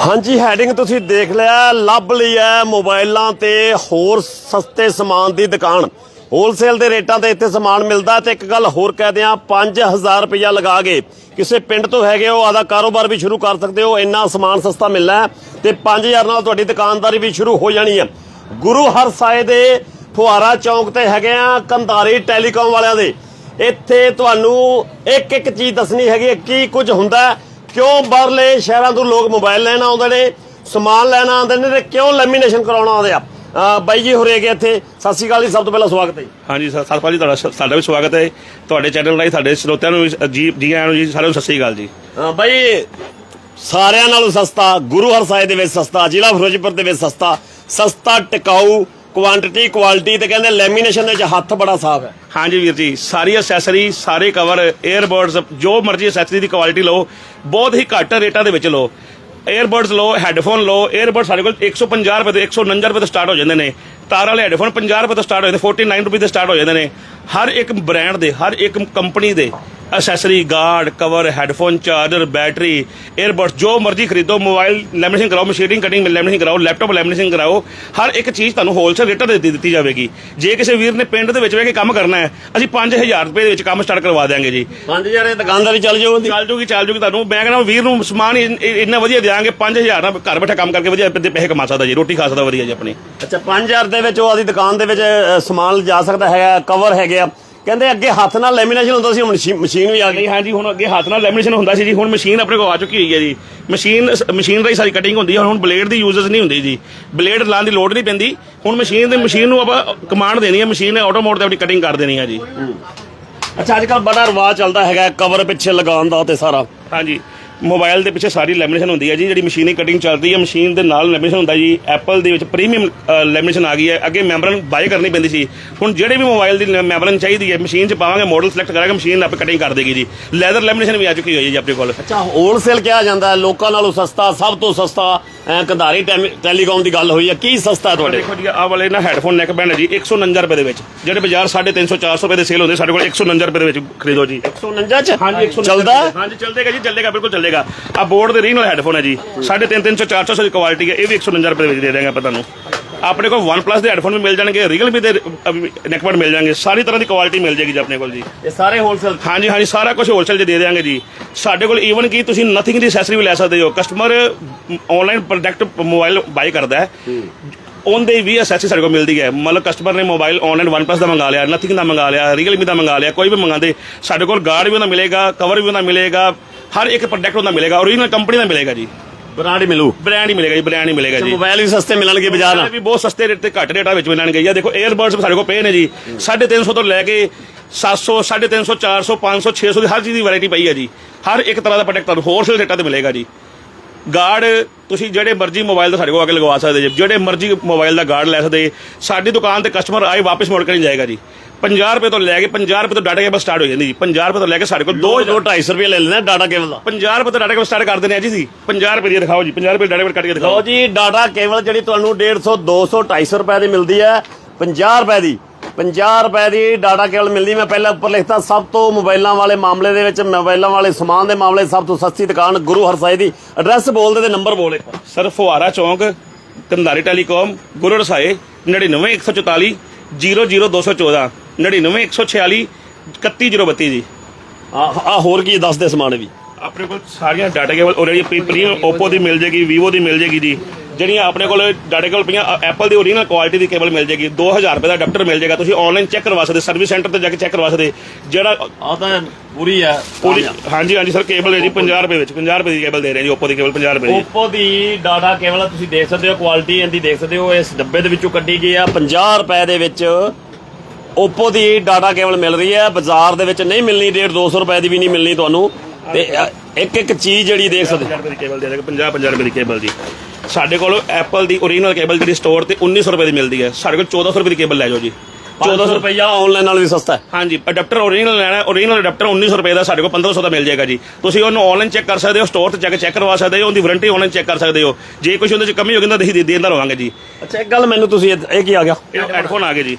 ਹਾਂਜੀ ਹੈਡਿੰਗ ਤੁਸੀਂ ਦੇਖ ਲਿਆ ਲੱਭ ਲਈ ਹੈ ਮੋਬਾਈਲਾਂ ਤੇ ਹੋਰ ਸਸਤੇ ਸਮਾਨ ਦੀ ਦੁਕਾਨ। ਹੋਲਸੇਲ ਦੇ ਰੇਟਾਂ ਤੇ ਇੱਥੇ ਸਮਾਨ ਮਿਲਦਾ ਤੇ ਇੱਕ ਗੱਲ ਹੋਰ ਕਹਿ ਦਿਆਂ 5000 ਰੁਪਇਆ ਲਗਾ ਕੇ ਕਿਸੇ ਪਿੰਡ ਤੋਂ ਹੈਗੇ ਹੋ ਆਦਾ ਕਾਰੋਬਾਰ ਵੀ ਸ਼ੁਰੂ ਕਰ ਸਕਦੇ ਹੋ ਇੰਨਾ ਸਮਾਨ ਸਸਤਾ ਮਿਲਣਾ ਹੈ ਤੇ 5000 ਨਾਲ ਤੁਹਾਡੀ ਦੁਕਾਨਦਾਰੀ ਵੀ ਸ਼ੁਰੂ ਹੋ ਜਾਣੀ ਹੈ। ਗੁਰੂ ਹਰ ਸਾਹਿਬ ਦੇ ਫੁਹਾਰਾ ਚੌਂਕ ਤੇ ਹੈਗੇ ਆ ਕੰਧਾਰੀ ਟੈਲੀਕਾਮ ਵਾਲਿਆਂ ਦੇ। ਇੱਥੇ ਤੁਹਾਨੂੰ ਇੱਕ ਇੱਕ ਚੀਜ਼ ਦੱਸਣੀ ਹੈਗੀ ਹੈ, ਕੀ ਕੁਝ ਹੁੰਦਾ ਕਿਉਂ ਬਾਹਰਲੇ ਸ਼ਹਿਰਾਂ ਤੋਂ ਲੋਕ ਮੋਬਾਈਲ ਲੈਣ ਆਉਂਦੇ ਨੇ ਸਮਾਨ ਲੈਣ ਆਉਂਦੇ ਨੇ ਤੇ ਕਿਉਂ ਲੈਮੀਨੇਸ਼ਨ ਕਰਾਉਣ ਆਉਂਦੇ ਆ? ਬਾਈ ਜੀ ਹੋਰੇ ਗਏ ਇੱਥੇ ਸਤਿ ਸ਼੍ਰੀ ਅਕਾਲ ਜੀ ਸਭ ਤੋਂ ਪਹਿਲਾਂ ਸਵਾਗਤ ਹੈ ਹਾਂਜੀ ਸਰ ਸਤਪਾਲ ਜੀ ਤੁਹਾਡਾ ਸਾਡਾ ਵੀ ਸਵਾਗਤ ਹੈ। ਤੁਹਾਡੇ ਚੈਨਲ ਰਾਹੀਂ ਸਾਡੇ ਸਰੋਤਿਆਂ ਨੂੰ ਵੀ ਜੀ ਜੀ ਆਇਆਂ ਨੂੰ ਜੀ ਸਾਰਿਆਂ ਨੂੰ ਸਤਿ ਸ੍ਰੀ ਅਕਾਲ ਜੀ। ਅਹ ਬਾਈ ਸਾਰਿਆਂ ਨਾਲੋਂ ਸਸਤਾ ਗੁਰੂ ਹਰਸਾਏ ਦੇ ਵਿੱਚ ਸਸਤਾ ਜ਼ਿਲ੍ਹਾ ਫਿਰੋਜ਼ਪੁਰ ਦੇ ਵਿੱਚ ਸਸਤਾ ਸਸਤਾ ਟਿਕਾਊ ਕੁਆਂਟੀਟੀ ਕੁਆਲਿਟੀ ਤੇ ਕਹਿੰਦੇ ਲੈਮੀਨੇਸ਼ਨ ਦੇ ਵਿੱਚ ਹੱਥ ਬੜਾ ਸਾਫ਼ ਹੈ। ਹਾਂਜੀ ਵੀਰ ਜੀ, ਸਾਰੀ ਅਸੈਸਰੀ ਸਾਰੇ ਕਵਰ 에ਅਰਬਡਸ ਜੋ ਮਰਜ਼ੀ ਅਸੈਸਰੀ ਦੀ ਕੁਆਲਿਟੀ ਲਓ, ਬਹੁਤ ਹੀ ਘੱਟ ਰੇਟਾਂ ਦੇ ਵਿੱਚ ਲਓ। 에ਅਰਬਡਸ ਲਓ ਹੈੱਡਫੋਨ ਲਓ 에ਅਰਬਡਸ ਸਾਡੇ ਕੋਲ 150 ਰੁਪਏ ਤੋਂ 149 ਰੁਪਏ ਤੋਂ ਸਟਾਰਟ ਹੋ ਜਾਂਦੇ ਨੇ। ਤਾਰ ਵਾਲੇ ਹੈੱਡਫੋਨ 50 ਰੁਪਏ ਤੋਂ ਸਟਾਰਟ ਹੋ ਜਾਂਦੇ 49 ਰੁਪਏ ਤੋਂ ਸਟਾਰਟ ਹੋ ਜਾਂਦੇ ਨੇ। ਹਰ ਇੱਕ ਬ੍ਰਾਂਡ ਦੇ ਹਰ ਇੱਕ ਕੰਪਨੀ ਦੇ accessory guard cover headphone charger battery earbuds ਜੋ ਮਰਜ਼ੀ ਖਰੀਦੋ ਮੋਬਾਈਲ ਲੈਮੀਨੇਸ਼ਨ ਕਰਾਓ ਮਸ਼ੀਨਿੰਗ ਕਟਿੰਗ ਲੈਮੀਨੇਸ਼ਨ ਕਰਾਓ ਲੈਪਟਾਪ ਲੈਮੀਨੇਸ਼ਨ ਕਰਾਓ ਹਰ ਇੱਕ ਚੀਜ਼ ਤੁਹਾਨੂੰ ਹੋਲਸੇਲ ਰੇਟਾਂ ਤੇ ਦੇ ਦਿੱਤੀ ਜਾਵੇਗੀ। ਜੇ ਕਿਸੇ ਵੀਰ ਨੇ ਪਿੰਡ ਦੇ ਵਿੱਚ ਬਹਿ ਕੇ ਕੰਮ ਕਰਨਾ ਹੈ ਅਸੀਂ 5000 ਰੁਪਏ ਦੇ ਵਿੱਚ ਕੰਮ ਸਟਾਰਟ ਕਰਵਾ ਦਿਆਂਗੇ ਜੀ। 5000 ਇਹ ਦੁਕਾਨਦਾਰੀ ਚੱਲ ਜਾਊ ਉਹਦੀ। ਚੱਲ ਜੂਗੀ ਚੱਲ ਜੂਗੀ ਤੁਹਾਨੂੰ। ਮੈਂ ਕਹਿੰਦਾ ਵੀਰ ਨੂੰ ਸਮਾਨ ਹੀ ਇੰਨ- ਵਧੀਆ ਦਿਆਂਗੇ 5000 ਨਾਲ ਘਰ ਬੈਠਾ ਕੰਮ ਕਰਕੇ ਵਧੀਆ ਪੈਸੇ ਕਮਾ ਸਕਦਾ ਜੀ ਰੋਟੀ ਖਾ ਸਕਦਾ ਵਧੀਆ ਜੀ ਆਪਣੀ। ਅੱਛਾ 5000 ਦੇ ਵਿੱਚ ਉਹ ਆਦੀ ਦੁਕਾਨ ਦੇ ਵਿੱਚ ਸਮਾਨ ਜਾ ਸਕਦਾ ਹੈਗਾ ਕਵਰ ਹੈਗੇ ਆ। ਕਹਿੰਦੇ ਅੱਗੇ ਹੱਥ ਨਾਲ ਲੈਮੀਨੇਸ਼ਨ ਹੁੰਦਾ ਸੀ ਹੁਣ ਮਸ਼ੀ- ਮਸ਼ੀਨ ਵੀ ਆ ਗਈ। ਹਾਂਜੀ ਹੁਣ ਅੱਗੇ ਹੱਥ ਨਾਲ ਲੈਮੀਨੇਸ਼ਨ ਹੁੰਦਾ ਸੀ ਜੀ। ਹੁਣ ਮਸ਼ੀਨ ਆਪਣੇ ਕੋਲ ਆ ਚੁੱਕੀ ਹੋਈ ਹੈ ਜੀ। ਮਸ਼ੀਨ ਮਸ਼ੀਨ ਰਾਹੀਂ ਸਾਰੀ ਕਟਿੰਗ ਹੁੰਦੀ ਹੈ। ਹੁਣ ਬਲੇਡ ਦੀ ਯੂਜ਼ਸ ਨਹੀਂ ਹੁੰਦੀ ਜੀ। ਬਲੇਡ ਲਾਉਣ ਦੀ ਲੋੜ ਨਹੀਂ ਪੈਂਦੀ। ਹੁਣ ਮਸ਼ੀਨ ਦੇ ਮਸ਼ੀਨ ਨੂੰ ਆਪਾਂ ਕਮਾਂਡ ਦੇਣੀ ਹੈ। ਮਸ਼ੀਨ ਨੇ ਆਟੋ ਮੋਡ ਤੇ ਆਪਣੀ ਕਟਿੰਗ ਕਰ ਦੇਣੀ ਹੈ ਜੀ। ਅੱਛਾ ਅੱਜ ਕੱਲ ਬੜਾ ਰਿਵਾਜ ਚੱਲਦਾ ਹੈਗਾ ਕਵਰ ਪਿੱਛੇ ਲਗਾਉਣ ਦਾ ਤੇ ਸਾਰਾ। ਹਾਂਜੀ। ਮੋਬਾਈਲ ਦੇ ਪਿੱਛੇ ਸਾਰੀ ਲੈਮੀਨੇਸ਼ਨ ਹੁੰਦੀ ਹੈ ਜੀ ਜਿਹੜੀ ਮਸ਼ੀਨੀ ਕਟਿੰਗ ਚੱਲਦੀ ਹੈ ਮਸ਼ੀਨ ਦੇ ਨਾਲ ਲੈਮੀਨੇਸ਼ਨ ਹੁੰਦਾ ਜੀ ਐਪਲ ਦੇ ਵਿੱਚ ਪ੍ਰੀਮੀਅਮ ਲੈਮੀਨੇਸ਼ਨ ਆ ਗਈ ਹੈ ਅੱਗੇ ਮੈਂਬਰਨ ਬਾਈ ਕਰਨੀ ਪੈਂਦੀ ਸੀ। ਹੁਣ ਜਿਹੜੇ ਵੀ ਮੋਬਾਈਲ ਦੀ ਮੈਂਬਰਨ ਚਾਹੀਦੀ ਹੈ ਮਸ਼ੀਨ 'ਚ ਪਾਵਾਂਗੇ ਮਾਡਲ ਸਿਲੈਕਟ ਕਰਾਂਗੇ ਮਸ਼ੀਨ ਆਪੇ ਕਟਿੰਗ ਕਰ ਦੇਗੀ ਜੀ। ਲੈਦਰ ਲੈਮੀਨੇਸ਼ਨ ਵੀ ਆ ਚੁੱਕੀ ਹੋਈ ਹੈ ਜੀ ਆਪਣੇ ਕੋਲ। ਅੱਛਾ ਹੋਲਸੇਲ ਕਿਹਾ ਜਾਂਦਾ ਹੈ, ਲੋਕਾਂ ਨਾਲੋਂ ਸਸਤਾ ਸਭ ਤੋਂ ਸਸਤਾ ਐ ਕੰਧਾਰੀ ਟੈਲੀਕਾਮ ਦੀ ਗੱਲ ਹੋਈ ਹੈ। ਕੀ ਸਸਤਾ ਤੁਹਾਡੇ ਦੇਖੋ ਜੀ ਆਹ ਵਾਲੇ ਨਾ ਹੈੱਡਫੋਨ ਨੈਕ ਬੈਂਡ ਹੈ ਜੀ 149 ਰੁਪਏ ਦੇ ਵਿੱਚ। ਜਿਹੜੇ ਬਾਜ਼ਾਰ 350 400 ਰੁਪਏ ਦੇ ਸੇਲ ਹੁੰਦੇ ਸਾਡੇ ਕੋਲ 149 ਰੁਪਏ ਦੇ ਵਿੱਚ ਖਰੀਦੋ ਜੀ। 149 ਚ? ਹਾਂਜੀ 149 ਚੱਲਦਾ? ਹਾਂਜੀ ਚੱਲੇਗਾ ਜੀ ਚੱਲੇਗਾ ਬਿਲਕੁਲ ਚੱਲੇਗਾ ਆ ਬੋਰਡ ਦੇ ਰੀਨਲ ਹੈੱਡਫੋਨ ਹੈ ਜੀ। 350 300 400 ਦੀ ਕੁਆਲਿਟੀ ਹੈ। ਇਹ ਵੀ 149 ਰੁਪਏ ਦੇ ਵਿੱਚ ਦੇ ਦੇਵਾਂਗੇ ਆਪਾਂ ਤੁਹਾਨੂੰ। ਆਪਣੇ ਕੋਲ OnePlus ਦੇ ਹੈੱਡਫੋਨ ਵੀ ਮਿਲ ਜਾਣਗੇ Realme ਦੇ ਨੈਕਬੈਂਡ ਮਿਲ ਜਾਣਗੇ। ਸਾਰੀ ਤਰ੍ਹਾਂ ਦੀ ਕੁਆਲਿਟੀ ਮਿਲ ਜਾਏਗੀ ਜੀ ਆਪਣੇ ਕੋਲ ਜੀ। ਇਹ ਸਾਰੇ ਹੋਲਸੇਲ ਹਾਂਜੀ ਹਾਂਜੀ ਸਾਰਾ ਕੁਝ ਹੋਲਸੇਲ 'ਚ ਦੇ ਦੇਵਾਂਗੇ ਜੀ। ਸਾਡੇ ਕੋਲ ਈਵਨ ਕੀ ਤੁਸੀਂ ਨਥਿੰਗ ਦੀ ਐਕਸੈਸਰੀ ਵੀ ਲੈ ਸਕਦੇ ਹੋ। Customer online product mobile buy ਕਰਦਾ ਹੈ। ਉਹਦੇ ਵੀ ਐਕਸੈਸਰੀ ਸਾਡੇ ਕੋਲ ਮਿਲਦੀ ਹੈ। ਮਤਲਬ ਕਸਟਮਰ ਨੇ ਮੋਬਾਈਲ ਆਨਲਾਈਨ OnePlus ਦਾ ਮੰਗਾ ਲਿਆ ਨਥਿੰਗ ਦਾ ਮੰਗਾ ਲਿਆ Realme ਦਾ ਮੰਗਾ ਲਿਆ ਕੋਈ ਵੀ ਮੰਗਾਦੇ ਸਾਡੇ ਕੋਲ ਗਾਰਡ ਵੀ ਉਹਦਾ ਮਿਲੇਗਾ ਕਵਰ ਵੀ ਉਹਦਾ ਮਿਲੇਗਾ ਹਰ ਇੱਕ ਪ੍ਰੋਡਕਟ ਉਹਦਾ ਮਿਲੇਗਾ ਓਰੀਜਨਲ ਕੰਪਨੀ ਦਾ ਮਿਲੇਗਾ ਜੀ। ਬ੍ਰਾਂਡ ਹੀ ਮਿਲੂ। ਬ੍ਰਾਂਡ ਹੀ ਮਿਲੇਗਾ ਜੀ ਬ੍ਰਾਂਡ ਹੀ ਮਿਲੇਗਾ ਜੀ। ਮੋਬਾਈਲ ਵੀ ਸਸਤੇ ਮਿਲਣਗੇ ਬਾਜ਼ਾਰ ਨਾਲ? ਵੀ ਬਹੁਤ ਸਸਤੇ ਰੇਟ ਤੇ ਘੱਟ ਰੇਟਾਂ ਵਿੱਚ ਮਿਲਣਗੇ ਜੀ। ਦੇਖੋ 에ਅਰਬਡਸ ਸਾਡੇ ਕੋਲ ਪਏ ਨੇ ਜੀ। 350 ਤੋਂ ਲੈ ਕੇ 700 350 400 500 600 ਦੀ ਹਰ ਚੀਜ਼ ਦੀ ਵੈਰਾਈਟੀ ਪਈ ਹੈ ਜੀ। ਹਰ ਇੱਕ ਤਰ੍ਹਾਂ ਦਾ ਪ੍ਰੋਡਕਟ ਤੁਹਾਨੂੰ ਹੋਲਸੇਲ ਰੇਟਾਂ ਤੇ ਮਿਲੇਗਾ ਜੀ। ਗਾਰਡ ਤੁਸੀਂ ਜਿਹੜੇ ਮਰਜ਼ੀ ਮੋਬਾਈਲ ਦਾ ਸਾਡੇ ਕੋਲ ਆ ਕੇ ਲਗਵਾ ਸਕਦੇ ਜੀ। ਜਿਹੜੇ ਮਰਜ਼ੀ ਮੋਬਾਈਲ ਦਾ ਗਾਰਡ ਲੈ ਸਕਦੇ। ਸਾਡੀ ਦੁਕਾਨ ਤੇ ਕਸਟਮਰ ਆਏ ਵਾਪਸ ਮੋੜ ਕੇ ਨਹੀਂ ਜਾਏਗਾ ਜੀ। 50 ਰੁਪਏ ਤੋਂ ਲੈ ਕੇ 50 ਰੁਪਏ ਤੋਂ ਡਾਟਾ ਕੇਬਲ ਸਟਾਰਟ ਹੋ ਜਾਂਦੀ ਜੀ। 50 ਰੁਪਏ ਤੋਂ ਲੈ ਕੇ ਸਾਡੇ ਕੋਲ ਦੋ 2 ਦੋ 250 ਰੁਪਏ ਲੈ ਲੈਣਾ ਡਾਟਾ ਕੇਬਲ ਦਾ। 50 ਰੁਪਏ ਤੋਂ ਡਾਟਾ ਕੇਬਲ ਸਟਾਰਟ ਕਰ ਦਿੰਦੇ ਆ ਜੀ ਸੀ 50 ਰੁਪਏ ਦੀ ਦਿਖਾਓ ਜੀ 50 ਰੁਪਏ ਡਾਟਾ ਕੇਬਲ ਕੱਟ ਕੇ ਦਿਖਾਓ। ਲਓ ਜੀ ਡਾਟਾ ਕੇਬਲ ਜਿਹੜੀ ਤੁਹਾਨੂੰ 150 200 250 ਰੁਪਏ ਦੀ ਮਿਲਦੀ ਹੈ। 50 ਰੁਪਏ ਦੀ 50 ਰੁਪਏ ਦੀ ਡਾਟਾ ਕੇਬਲ ਮਿਲਦੀ। ਮੈਂ ਪਹਿਲਾਂ ਉੱਪਰ ਲਿਖਤਾ ਸਭ ਤੋਂ ਮੋਬਾਈਲਾਂ ਵਾਲੇ ਮਾਮਲੇ ਦੇ ਵਿੱਚ ਮੋਬਾਈਲਾਂ ਵਾਲੇ ਸਮਾਨ ਦੇ ਮਾਮਲੇ ਸਭ ਤੋਂ ਸਸਤੀ ਦੁਕਾਨ ਗੁਰੂ ਹਰਸਾਏ ਦੀ। ਐਡਰੈਸ ਬੋਲਦੇ ਤੇ ਨੰਬਰ ਬੋਲ। ਸਰ ਫੁਹਾਰਾ ਚੌਂਕ ਕੰਧਾਰੀ ਟੈਲੀਕਾਮ ਗੁਰੂ ਰਸਾਏ 99144 00214 99146 31032 ਜੀ। ਆ ਹੋਰ ਕੀ ਦੱਸ ਦੇ ਸਮਾਨ ਵੀ? ਆਪਣੇ ਕੋਲ ਸਾਰੀਆਂ data cable already premium Oppo ਦੀ ਮਿਲ ਜੇਗੀ Vivo ਦੀ ਮਿਲ ਜੇਗੀ ਜੀ। ਜਿਹੜੀਆਂ ਆਪਣੇ ਕੋਲ ਡਾਟਾ ਕੇਬਲ ਪਈਆਂ ਐਪਲ ਦੀ ਓਰੀਜਨਲ ਕੁਆਲਿਟੀ ਦੀ ਕੇਬਲ ਮਿਲ ਜੇਗੀ 2000 ਰੁਪਏ ਦਾ ਅਡਾਪਟਰ ਮਿਲ ਜੇਗਾ ਤੁਸੀਂ ਆਨਲਾਈਨ ਚੈੱਕ ਕਰਵਾ ਸਕਦੇ ਸਰਵਿਸ ਸੈਂਟਰ ਤੇ ਜਾ ਕੇ ਚੈੱਕ ਕਰਵਾ ਸਕਦੇ ਜਿਹੜਾ ਆ ਤਾਂ ਪੂਰੀ ਹੈ ਪੂਰੀ ਹਾਂਜੀ ਹਾਂਜੀ ਸਰ ਕੇਬਲ ਹੈ ਜੀ 50 ਰੁਪਏ ਵਿੱਚ 50 ਰੁਪਏ ਦੀ ਕੇਬਲ ਦੇ ਰਹੇ ਜੀ Oppo ਦੀ ਕੇਬਲ 50 ਰੁਪਏ ਦੀ। Oppo ਦੀ ਡਾਟਾ ਕੇਬਲ ਤੁਸੀਂ ਦੇਖ ਸਕਦੇ ਹੋ ਕੁਆਲਿਟੀ ਇਹਦੀ ਦੇਖ ਸਕਦੇ ਹੋ ਇਸ ਡੱਬੇ ਦੇ ਵਿੱਚੋਂ ਕੱਢੀ ਗਈ ਆ 50 ਰੁਪਏ ਦੇ ਵਿੱਚ Oppo ਦੀ ਡਾਟਾ ਕੇਬਲ ਮਿਲ ਰਹੀ ਹੈ ਬਾਜ਼ਾਰ ਦੇ ਵਿੱਚ ਨਹੀਂ ਮਿਲਣੀ 150 200 ਰੁਪਏ ਦੀ ਵੀ ਨਹੀਂ ਮਿਲਣੀ ਤੁਹਾਨੂੰ ਤੇ ਇੱਕ ਇੱਕ ਚੀਜ਼ ਜਿਹੜੀ ਦੇਖ ਸਕਦੇ 50 ਰੁਪਏ ਦੀ ਕੇਬਲ ਦੇ ਦੇਗਾ 50 50 ਰੁਪਏ ਦੀ ਕੇਬਲ ਜੀ ਸਾਡੇ ਕੋਲ ਐਪਲ ਦੀ ਓਰੀਜਨਲ ਕੇਬਲ ਜਿਹੜੀ ਸਟੋਰ ਤੇ 1900 ਰੁਪਏ ਦੀ ਮਿਲਦੀ ਹੈ। ਸਾਡੇ ਕੋਲ 1400 ਰੁਪਏ ਦੀ ਕੇਬਲ ਲੈ ਜਾਓ ਜੀ। 1400 ਰੁਪਇਆ ਆਨਲਾਈਨ ਨਾਲ ਵੀ ਸਸਤਾ ਹੈ। ਹਾਂਜੀ ਅਡਾਪਟਰ ਓਰੀਜਨਲ ਲੈਣਾ ਓਰੀਜਨਲ ਅਡਾਪਟਰ 1900 ਰੁਪਏ ਦਾ ਸਾਡੇ ਕੋਲ 1500 ਦਾ ਮਿਲ ਜਾਏਗਾ ਜੀ। ਤੁਸੀਂ ਉਹਨੂੰ ਆਨਲਾਈਨ ਚੈੱਕ ਕਰ ਸਕਦੇ ਹੋ ਸਟੋਰ ਤੇ ਜਾ ਕੇ ਚੈੱਕ ਕਰਵਾ ਸਕਦੇ ਹੋ ਉਹਦੀ ਵਾਰੰਟੀ ਆਨਲਾਈਨ ਚੈੱਕ ਕਰ ਸਕਦੇ ਹੋ। ਜੇ ਕੁਝ ਉਹਦੇ ਚ ਕਮੀ ਹੋ ਗਈ ਤਾਂ ਅਸੀਂ ਦੇ ਦੇਣ ਦਾ ਰਹਾਂਗੇ ਜੀ। ਅੱਛਾ ਇੱਕ ਗੱਲ ਮੈਨੂੰ ਤੁਸੀਂ ਇਹ ਇਹ ਕੀ ਆ ਗਿਆ? ਇਹ ਹੈਡਫੋਨ ਆ ਗਏ ਜੀ।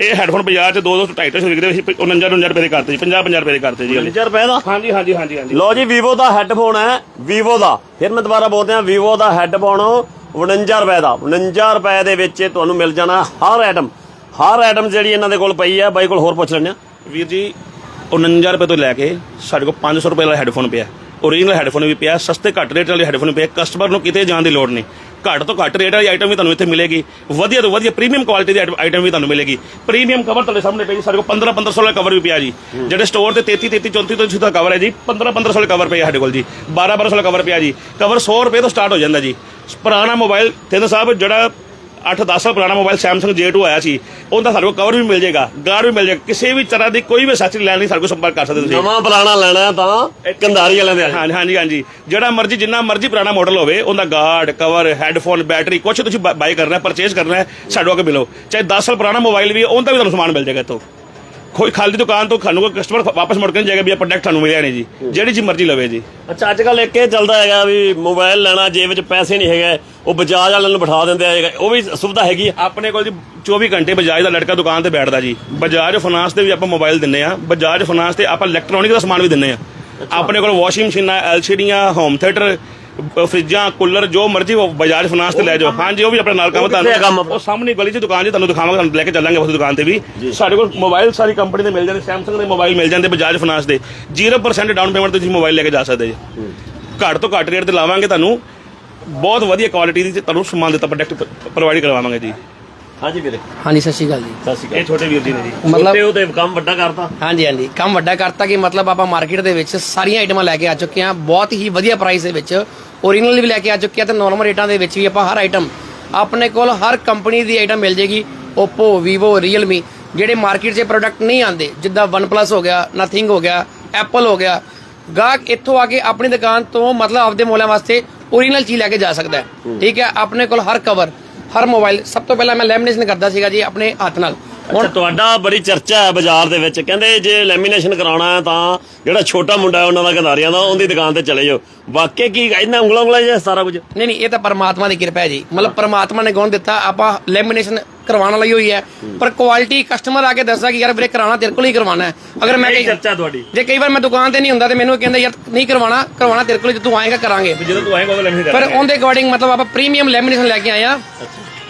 ਇਹ ਹੈਡਫੋਨ ਬਾਜ਼ਾਰ ਚ 2 2 250 ਵਿਕਦੇ ਸੀ 49 49 ਰੁਪਏ ਦੇ ਕਰਤੇ ਜੀ 50 50 ਰੁਪਏ ਦੇ ਕਰਤੇ ਜੀ ਹਲੇ 50 ਰੁਪਏ ਦਾ? ਹਾਂਜੀ ਹਾਂਜੀ ਹਾਂਜੀ ਹਾਂਜੀ। ਲਓ ਜੀ ਵੀਵੋ ਦਾ ਹੈੱਡਫੋਨ ਹੈ ਵੀਵੋ ਦਾ। ਫਿਰ ਮੈਂ ਦੁਬਾਰਾ ਬੋਲਦੇ ਹਾਂ ਵੀਵੋ ਦਾ ਹੈੱਡਫੋਨ 49 ਰੁਪਏ ਦਾ। 49 ਰੁਪਏ ਦੇ ਵਿੱਚ ਤੁਹਾਨੂੰ ਮਿਲ ਜਾਣਾ ਹਰ ਆਈਟਮ ਹਰ ਆਈਟਮ ਜਿਹੜੀ ਇਹਨਾਂ ਦੇ ਕੋਲ ਪਈ ਹੈ ਬਾਈ ਕੋਲ ਹੋਰ ਪੁੱਛ ਲੈਂਦੇ ਹਾਂ। ਵੀਰ ਜੀ 49 ਰੁਪਏ ਤੋਂ ਲੈ ਕੇ ਸਾਡੇ ਕੋਲ 500 ਰੁਪਏ ਵਾਲਾ ਹੈੱਡਫੋਨ ਪਿਆ। ਓਰੀਜਨਲ ਹੈੱਡਫੋਨ ਵੀ ਪਿਆ, ਸਸਤੇ ਘੱਟ ਰੇਟ ਵਾਲੇ ਹੈੱਡਫੋਨ ਪਿਆ। ਕਸਟਮਰ ਨੂੰ ਕਿਤੇ ਜਾਣ ਦੀ ਲੋੜ ਨਹੀਂ। ਘੱਟ ਤੋਂ ਘੱਟ ਰੇਟ ਵਾਲੀ ਆਈਟਮ ਵੀ ਤੁਹਾਨੂੰ ਇੱਥੇ ਮਿਲੇਗੀ। ਵਧੀਆ ਤੋਂ ਵਧੀਆ ਪ੍ਰੀਮੀਅਮ ਕੁਆਲਿਟੀ ਦੀ ਆਈਟਮ ਵੀ ਤੁਹਾਨੂੰ ਮਿਲੇਗੀ। ਪ੍ਰੀਮੀਅਮ ਕਵਰ ਤੁਹਾਡੇ ਸਾਹਮਣੇ ਪਈ ਜੀ, ਸਾਡੇ ਕੋਲ 15 1500 ਵਾਲਾ ਕਵਰ ਵੀ ਪਿਆ ਜੀ। ਜਿਹੜੇ ਸਟੋਰ ਤੇ 33 33 34 34 ਦਾ ਕਵਰ ਹੈ ਜੀ 15 1500 ਦਾ ਕਵਰ ਪਿਆ ਸਾਡੇ ਕੋਲ ਜੀ। 12 1200 ਵਾਲਾ ਕਵਰ ਪਿਆ ਜੀ। ਕਵਰ 100 ਰੁਪਏ ਤੋਂ ਸਟਾਰਟ ਹੋ ਜਾਂਦਾ ਜੀ। ਪੁਰਾਣਾ ਮੋਬਾਈਲ ਤਿੰਨ ਸਾਹਿਬ, ਜਿਹੜਾ 8-10 ਸਾਲ ਪੁਰਾਣਾ ਮੋਬਾਈਲ Samsung J2 ਆਇਆ ਸੀ ਉਹਦਾ ਸਾਡੇ ਕੋਲ ਕਵਰ ਵੀ ਮਿਲ ਜਾਏਗਾ ਗਾਰਡ ਵੀ ਮਿਲ ਜਾਏਗਾ ਕਿਸੇ ਵੀ ਤਰ੍ਹਾਂ ਦੀ ਕੋਈ ਵੀ ਐਕਸੈਸਰੀ ਲੈਣ ਲਈ ਸਾਡੇ ਕੋਲ ਸੰਪਰਕ ਕਰ ਸਕਦੇ ਤੁਸੀਂ। ਨਵਾਂ ਪੁਰਾਣਾ ਲੈਣਾ ਤਾਂ ਕੰਧਾਰੀ ਵਾਲਿਆਂ ਦੇ ਆ। ਹਾਂਜੀ ਹਾਂਜੀ ਹਾਂਜੀ। ਜਿਹੜਾ ਮਰਜ਼ੀ ਜਿੰਨਾ ਮਰਜ਼ੀ ਪੁਰਾਣਾ ਮਾਡਲ ਹੋਵੇ ਉਹਦਾ ਗਾਰਡ ਕਵਰ ਹੈੱਡਫੋਨ ਬੈਟਰੀ ਕੁਝ ਤੁਸੀਂ ਬਾਈ ਕਰਨਾ ਹੈ ਪਰਚੇਸ ਕਰਨਾ ਹੈ ਸਾਡੇ ਕੋਲ ਮਿਲੋ। ਚਾਹੇ 10 ਸਾਲ ਪੁਰਾਣਾ ਮੋਬਾਈਲ ਵੀ ਉਹਦਾ ਵੀ ਤੁਹਾਨੂੰ ਸਮਾਨ ਮਿਲ ਜਾਏਗਾ ਇੱਥੋਂ। ਕੋਈ ਖਾਲੀ ਦੁਕਾਨ ਤੋਂ ਸਾਨੂੰ ਕੋਈ ਕਸਟਮਰ ਵਾਪਸ ਮੁੜ ਕੇ ਨਹੀਂ ਜਾਏਗਾ ਵੀ ਇਹ ਪ੍ਰੋਡਕਟ ਤੁਹਾਨੂੰ ਮਿਲਿਆ ਨਹੀਂ ਜੀ। ਜਿਹੜੀ ਚੀਜ਼ ਮਰਜ਼ੀ ਲਵੇ ਜੀ। ਅੱਛਾ ਅੱਜ ਕੱਲ ਇੱਕ ਇਹ ਚੱਲਦਾ ਹੈਗਾ ਵੀ ਮੋਬਾਈਲ ਲੈਣਾ ਜੇ ਵਿੱਚ ਪੈਸੇ ਨਹੀਂ ਹੈਗੇ ਉਹ ਬਜਾਜ ਵਾਲਿਆਂ ਨੂੰ ਬਿਠਾ ਦਿੰਦੇ ਆ ਉਹ ਵੀ ਸੁਵਿਧਾ ਹੈਗੀ ਆ? ਆਪਣੇ ਕੋਲ ਜੀ 24 ਘੰਟੇ ਬਜਾਜ ਦਾ ਲੜਕਾ ਦੁਕਾਨ ਤੇ ਬੈਠਦਾ ਜੀ। ਬਜਾਜ ਫਾਈਨਾਂਸ ਤੇ ਵੀ ਆਪਾਂ ਮੋਬਾਈਲ ਦਿੰਨੇ ਆ। ਬਜਾਜ ਫਾਈਨਾਂਸ ਤੇ ਆਪਾਂ ਇਲੈਕਟ੍ਰੋਨਿਕ ਦਾ ਸਮਾਨ ਵੀ ਦਿੰਨੇ ਆ। ਆਪਣੇ ਕੋਲ ਵਾਸ਼ਿੰਗ ਮਸ਼ੀਨਾਂ ਐਲਸੀਡੀਆਂ ਹੋਮ ਥੀਏਟਰ ਫਰਿੱਜਾਂ ਕੂਲਰ ਜੋ ਮਰਜ਼ੀ ਉਹ ਬਜਾਜ ਫਾਈਨਾਂਸ ਤੇ ਲੈ ਜਾਓ। ਹਾਂਜੀ ਉਹ ਵੀ ਆਪਣੇ ਨਾਲ ਕੰਮ ਆਪਣਾ? ਉਹ ਸਾਹਮਣੇ ਗਲੀ 'ਚ ਦੁਕਾਨ 'ਚ ਤੁਹਾਨੂੰ ਦਿਖਾਵਾਂਗੇ ਤੁਹਾਨੂੰ ਲੈ ਕੇ ਚੱਲਾਂਗੇ ਉਸ ਦੁਕਾਨ ਤੇ ਵੀ। ਸਾਡੇ ਕੋਲ ਮੋਬਾਈਲ ਸਾਰੀ ਕੰਪਨੀ ਦੇ ਮਿਲ ਜਾਂਦੇ ਸੈਮਸੰਗ ਦੇ ਮੋਬਾਈਲ ਮਿਲ ਜਾਂਦੇ ਬਜਾਜ ਫਾਈਨਾਂਸ ਦੇ। 0% ਡਾਊਨ ਪੇਮੈਂਟ ਤੇ ਤੁਸੀਂ ਮੋਬਾਈਲ ਲੈ ਕੇ ਜਾ ਸਕਦੇ ਜੀ। ਘੱਟ ਤੋਂ ਘੱਟ ਰੇਟ ਤੇ ਲਾਵਾਂਗੇ ਤੁਹਾਨੂੰ ਬਹੁਤ ਵਧੀਆ ਕੁਆਲਿਟੀ ਦੀ ਤੁਹਾਨੂੰ ਸਮਾਨ ਦਿੱਤਾ ਪ੍ਰੋਡਕਟ ਪ੍ਰੋਵਾਈਡ ਕਰਵਾਵਾਂਗੇ ਜੀ। ਹਾਂਜੀ ਵੀਰੇ। ਹਾਂਜੀ ਸਤਿ ਸ਼੍ਰੀ ਅਕਾਲ ਜੀ। ਸਤਿ ਸ਼੍ਰੀ ਇਹ ਛੋਟੇ ਵੀਰ ਜੀ ਨੇ ਜੀ। ਅਕਾਲ ਮਤਲਬ ਛੋਟੇ ਉਹਦੇ ਕੰਮ ਵੱਡਾ ਕਰਤਾ। ਹਾਂਜੀ ਹਾਂਜੀ। ਕੰਮ ਵੱਡਾ ਕਰਤਾ ਕਿ ਮਤਲਬ ਆਪਾਂ ਮਾਰਕੀਟ ਦੇ ਵਿੱਚ ਸਾਰੀਆਂ ਆਈਟਮਾਂ ਲੈ ਕੇ ਆ ਚੁੱਕੇ ਹਾਂ। ਬਹੁਤ ਹੀ ਵਧੀਆ ਪ੍ਰਾਈਸ ਦੇ ਵਿੱਚ ਓਰੀਜਨਲ ਵੀ ਲੈ ਕੇ ਆ ਚੁੱਕੇ ਆ ਤੇ ਨਾਰਮਲ ਰੇਟਾਂ ਦੇ ਵਿੱਚ ਵੀ ਆਪਾਂ ਹਰ ਆਈਟਮ ਆਪਣੇ ਕੋਲ ਹਰ ਕੰਪਨੀ ਦੀ ਆਈਟਮ ਮਿਲ ਜੇਗੀ। Oppo Vivo Realme ਜਿਹੜੇ ਮਾਰਕੀਟ 'ਚ ਪ੍ਰੋਡਕਟ ਨਹੀਂ ਆਉਂਦੇ ਜਿੱਦਾਂ OnePlus ਹੋ ਗਿਆ Nothing ਹੋ ਗਿਆ Apple ਹੋ ਗਿਆ। ਗਾਹਕ ਇੱਥੋਂ ਆ ਕੇ ਆਪਣੀ ਦੁਕਾਨ ਤੋਂ ਮਤਲਬ ਆਪਦੇ ਮੋਲਿਆਂ ਵਾਸਤੇ ਓਰੀਜਨਲ ਚੀਜ਼ ਲੈ ਕੇ ਜਾ ਸਕਦਾ ਹੈ। ਠੀਕ ਹੈ ਆਪਣੇ ਕੋਲ ਹਰ ਕਵਰ ਹਰ ਮੋਬਾਈਲ ਸਭ ਤੋਂ ਪਹਿਲਾਂ ਮੈਂ ਲੈਮੀਨੇਸ਼ਨ ਕਰਦਾ ਸੀਗਾ ਜੀ ਆਪਣੇ ਹੱਥ ਨਾਲ। ਅੱਛਾ ਤੁਹਾਡਾ ਬੜੀ ਚਰਚਾ ਹੈ ਬਾਜ਼ਾਰ ਦੇ ਵਿੱਚ। ਕਹਿੰਦੇ ਜੇ ਲੈਮੀਨੇਸ਼ਨ ਕਰਾਉਣਾ ਹੈ ਤਾਂ ਜਿਹੜਾ ਛੋਟਾ ਮੁੰਡਾ ਹੈ ਉਹਨਾਂ ਦਾ ਗੰਦਾਰੀਆਂ ਦਾ ਉਹਦੀ ਦੁਕਾਨ ਤੇ ਚਲੇ ਜਾਓ। ਵਾਕਿਆ ਕੀ ਇਹਨਾਂ ਉਂਗਲਾਂ ਉਂਗਲਾਂ ਜਿਹਾ ਸਾਰਾ ਕੁਝ? ਨਹੀਂ ਨਹੀਂ ਇਹ ਤਾਂ ਪਰਮਾਤਮਾ ਦੀ ਕਿਰਪਾ ਹੈ ਜੀ। ਮਤਲਬ ਪਰਮਾਤਮਾ ਨੇ ਗੁਣ ਦਿੱਤਾ ਆਪਾਂ ਲੈਮੀਨੇਸ਼ਨ ਕਰਵਾਉਣ ਲਈ ਹੋਈ ਹੈ। ਪਰ ਕੁਆਲਿਟੀ ਕਸਟਮਰ ਆ ਕੇ ਦੱਸਦਾ ਕਿ ਯਾਰ ਵੀਰੇ ਕਰਾਉਣਾ ਤੇਰੇ ਕੋਲ ਹੀ ਕਰਵਾਉਣਾ ਹੈ। ਅਗਰ ਮੈਂ ਕਹੀ ਚਰਚਾ ਤੁਹਾਡੀ। ਜੇ ਕਈ ਵਾਰ ਮੈਂ ਦੁਕਾਨ ਤੇ ਨਹੀਂ ਹੁੰਦਾ ਤੇ ਮੈਨੂੰ ਇਹ ਕਹਿੰਦਾ ਯਾਰ ਨਹੀਂ ਕਰਵਾਉਣਾ ਕਰਵਾਉਣਾ ਤੇਰੇ ਕੋਲ ਹੀ, ਜੇ ਤੂੰ ਆਏਗਾ ਕਰਾਂਗੇ। ਜਦੋਂ ਤੂੰ ਆਏਗਾ ਉਹ ਲੈਮਿਨੇਟ ਪਰ ਉਹਦੇ ਅਕੋਰਡਿੰਗ ਮਤਲਬ ਆਪਾਂ ਪ੍ਰੀਮੀਅਮ ਲੈਮੀਨੇਸ਼ਨ ਲੈ ਕੇ ਆਏ ਆ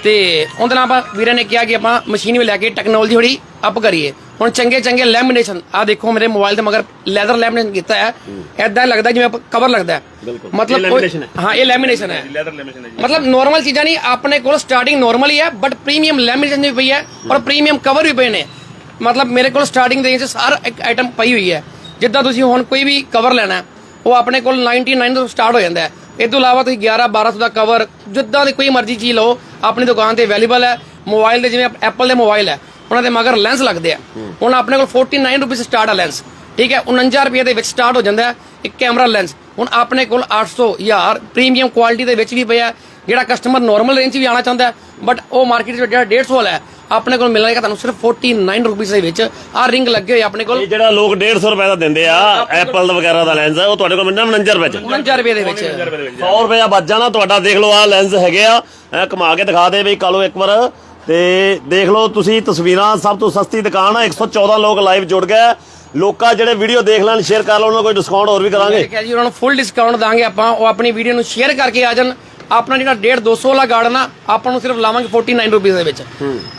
ਤੇ ਉਹਦੇ ਨਾਲ ਆਪਾਂ ਵੀਰੇ ਨੇ ਕਿਹਾ ਕਿ ਆਪਾਂ ਮਸ਼ੀਨ ਵੀ ਲੈ ਕੇ ਟੈਕਨੋਲੋਜੀ ਥੋੜੀ ਅਪ ਕਰੀਏ। ਹੁਣ ਚੰਗੇ ਚੰਗੇ ਲੈਮੀਨੇਸ਼ਨ ਆ ਦੇਖੋ ਮੇਰੇ ਮੋਬਾਈਲ ਤੇ ਮਗਰ ਲੈਦਰ ਲੈਮੀਨੇਸ਼ਨ ਕੀਤਾ ਹੈ। ਐਦਾਂ ਲੱਗਦਾ ਜਿਵੇਂ ਕਵਰ ਲੱਗਦਾ ਹੈ। ਮਤਲਬ ਕੋਈ- ਹੈ। ਇਹ ਲੈਮੀਨੇਸ਼ਨ ਹੈ। ਲੈਦਰ ਲੈਮਿਨੇਸ਼ਨ ਹੈ ਜੀ। ਮਤਲਬ ਨਾਰਮਲ ਚੀਜ਼ਾਂ ਨਹੀਂ ਆਪਣੇ ਕੋਲ ਸਟਾਰਟਿੰਗ ਨਾਰਮਲ ਹੀ ਹੈ ਬਟ ਪ੍ਰੀਮੀਅਮ ਲੈਮੀਨੇਸ਼ਨ ਵੀ ਪਈ ਹੈ ਔਰ ਪ੍ਰੀਮੀਅਮ ਕਵਰ ਵੀ ਪਏ ਨੇ। ਮਤਲਬ ਮੇਰੇ ਕੋਲ ਸਟਾਰਟਿੰਗ ਦੇ ਵਿੱਚ ਹਰ ਇੱਕ ਆਈਟਮ ਪਈ ਹੋਈ ਹੈ। ਜਿੱਦਾਂ ਤੁਸੀਂ ਹੁਣ ਕੋਈ ਵੀ ਕਵਰ ਲੈਣਾ ਹੈ, ਉਹ ਆਪਣੇ ਕੋਲ 99 ਤੋਂ ਸਟਾਰਟ ਹੋ ਜਾਂਦਾ ਹੈ। ਇਹ ਤੋਂ ਇਲਾਵਾ ਤੁਸੀਂ 11 1200 ਦਾ ਕਵਰ ਜਿੱਦਾਂ ਦੀ ਕੋਈ ਮਰਜ਼ੀ ਚੀਜ਼ ਲਓ ਆਪਣੀ ਦੁਕਾਨ ਤੇ ਅਵੇਲੇਬਲ ਹੈ। ਮੋਬਾਈਲ ਦੇ ਜਿਵੇਂ ਐਪਲ ਦੇ ਮੋਬਾਈਲ ਹੈ। ਉਹਨਾਂ ਦੇ ਮਗਰ ਲੈਂਸ ਲੱਗਦੇ ਆ। ਹੁਣ ਆਪਣੇ ਕੋਲ 49 ਰੁਪਏ ਸਟਾਰਟ ਆ ਲੈਂਸ ਠੀਕ ਹੈ 49 ਰੁਪਏ ਦੇ ਵਿੱਚ ਸਟਾਰਟ ਹੋ ਜਾਂਦਾ ਹੈ ਇੱਕ ਕੈਮਰਾ ਲੈਂਸ ਹੁਣ ਆਪਣੇ ਕੋਲ 800 1000 ਪ੍ਰੀਮੀਅਮ ਕੁਆਲਿਟੀ ਦੇ ਵਿੱਚ ਵੀ ਪਿਆ ਜਿਹੜਾ ਕਸਟਮਰ ਨਾਰਮਲ ਰੇਂਜ 'ਚ ਵੀ ਆਣਾ ਚਾਹੁੰਦਾ ਬਟ ਉਹ ਮਾਰਕੀਟ 'ਚ ਜਿਹੜਾ 150 ਵਾਲਾ ਹੈ ਆਪਣੇ ਕੋਲ ਮਿਲੇਗਾ ਤੁਹਾਨੂੰ ਸਿਰਫ 49 ਰੁਪਏ ਦੇ ਵਿੱਚ। ਆ ਰਿੰਗ ਲੱਗੇ ਹੋਏ ਆਪਣੇ ਕੋਲ। ਇਹ ਜਿਹੜਾ ਲੋਕ 150 ਰੁਪਏ ਦਾ ਦਿੰਦੇ ਆ ਐਪਲ ਵਗੈਰਾ ਦਾ ਲੈਂਸ ਹੈ ਉਹ ਤੁਹਾਡੇ ਕੋਲ ਮਿਲਣਾ 49 ਰੁਪਏ ਚ? 49 ਰੁਪਏ ਦੇ ਵਿੱਚ। 100 ਰੁਪਏ ਬਚ ਜਾਣਾ ਤੁਹਾਡਾ ਦੇਖ ਲਓ ਆ ਲੈਂਸ ਹੈਗੇ ਆ। ਕਮਾ ਕੇ ਦਿਖਾ ਦੇ ਬਈ ਕਾਲੋ ਇੱਕ ਵਾਰ ਤੇ ਦੇਖ ਲਓ ਤੁਸੀਂ ਤਸਵੀਰਾਂ ਸਭ ਤੋਂ ਸਸਤੀ ਦੁਕਾਨ ਆ 114 ਲੋਕ ਲਾਈਵ ਜੁੜ ਗਏ ਲੋਕਾਂ ਜਿਹੜੇ ਵੀਡੀਓ ਦੇਖ ਲੈਣ ਸ਼ੇਅਰ ਕਰ ਲਓ ਉਹਨਾਂ ਨੂੰ ਕੋਈ ਡਿਸਕਾਊਂਟ ਹੋਰ ਵੀ ਕਰਾਂਗੇ। ਠੀਕ ਹੈ ਜੀ ਉਹਨਾਂ ਨੂੰ ਫੁੱਲ ਡਿਸਕਾਊਂਟ ਦਾਂਗੇ ਆਪਾਂ ਉਹ ਆਪਣੀ ਵੀਡੀਓ ਨੂੰ ਸ਼ੇਅਰ ਕਰਕੇ ਆ ਜਾਣ। ਆਪਣਾ ਜਿਹੜਾ 1.5 200 ਵਾਲਾ ਗਾਰਡਨ ਆ ਆਪਾਂ ਨੂੰ ਸਿਰਫ ਲਾਵਾਂਗੇ 49 ਰੁਪਏ ਦੇ ਵਿੱਚ।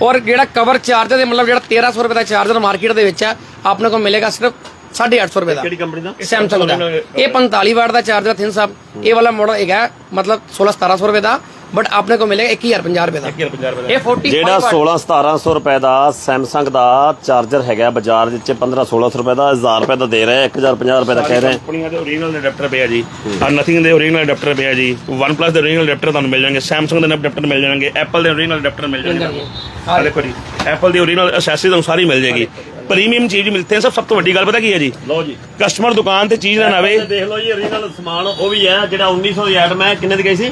ਔਰ ਜਿਹੜਾ ਕਵਰ ਚਾਰਜਰ ਦੇ ਮਤਲਬ ਜਿਹੜਾ 1300 ਰੁਪਏ ਦਾ ਚਾਰਜਰ ਮਾਰਕੀਟ ਦੇ ਵਿੱਚ ਆ ਆਪਣੇ ਕੋਲ ਮਿਲੇਗਾ ਸਿਰਫ 850 ਰੁਪਏ ਦਾ। ਕਿਹੜੀ ਕੰਪਨੀ ਦਾ? ਸੈਮਸੰਗ ਦਾ। ਇਹ 45 ਵਾਟ ਦਾ ਚਾਰਜਰ ਥਿਨ ਸਾਹਿਬ ਇਹ ਵਾਲਾ ਮਾਡਲ ਹੈਗਾ ਮਤਲਬ 16 1700 ਰੁਪਏ ਦਾ। ਬਟ ਆਪਣੇ ਕੋਲ ਮਿਲੇਗਾ 1050 ਰੁਪਏ ਦਾ। 50 ਰੁਪਏ ਇਹ 40 ਜਿਹੜਾ 16 1700 ਰੁਪਏ ਦਾ Samsung ਦਾ ਚਾਰਜਰ ਹੈਗਾ ਬਾਜ਼ਾਰ ਵਿੱਚ 15 1600 ਰੁਪਏ ਦਾ 1000 ਰੁਪਏ ਦਾ ਦੇ ਰਹੇ 1050 ਰੁਪਏ ਦਾ ਕਹਿ ਰਹੇ। ਕੰਪਨੀਆਂ ਦੇ ਓਰੀਜਨਲ ਅਡਾਪਟਰ ਪਿਆ ਜੀ। ਆ ਨਥਿੰਗ ਦੇ ਓਰੀਜਨਲ ਅਡਾਪਟਰ ਪਿਆ ਜੀ। OnePlus ਦੇ ਓਰੀਜਨਲ ਅਡਾਪਟਰ ਤੁਹਾਨੂੰ ਮਿਲ ਜਾਣਗੇ Samsung ਦੇ ਅਡਾਪਟਰ ਮਿਲ ਜਾਣਗੇ Apple ਦੇ ਓਰੀਜਨਲ ਅਡਾਪਟਰ ਮਿਲ ਜਾਣਗੇ। ਆ ਦੇਖੋ ਜੀ Apple ਦੀ ਓਰੀਜਨਲ ਅਸੈਸਰੀ ਤੁਹਾਨੂੰ ਸਾਰੀ ਮਿਲ ਜਾਏਗੀ। ਪ੍ਰੀਮੀਅਮ ਚੀਜ਼ ਮਿਲਤੇ ਸਭ ਸਭ ਤੋਂ ਵੱਡੀ ਗੱਲ ਪਤਾ ਕੀ ਹੈ ਜੀ? ਲਓ ਜੀ। ਕਸਟਮਰ ਦੁਕਾਨ ਤੇ ਚੀਜ਼ ਲੈਣ ਆਵੇ। ਦੇਖ ਲਓ ਜੀ origignal ਸਮਾਨ ਉਹ ਵੀ ਹੈ ਜਿਹੜਾ 1900 ਦੀ ਆਈਟਮ ਹੈ ਕਿੰਨੇ ਦੀ ਗਈ ਸੀ?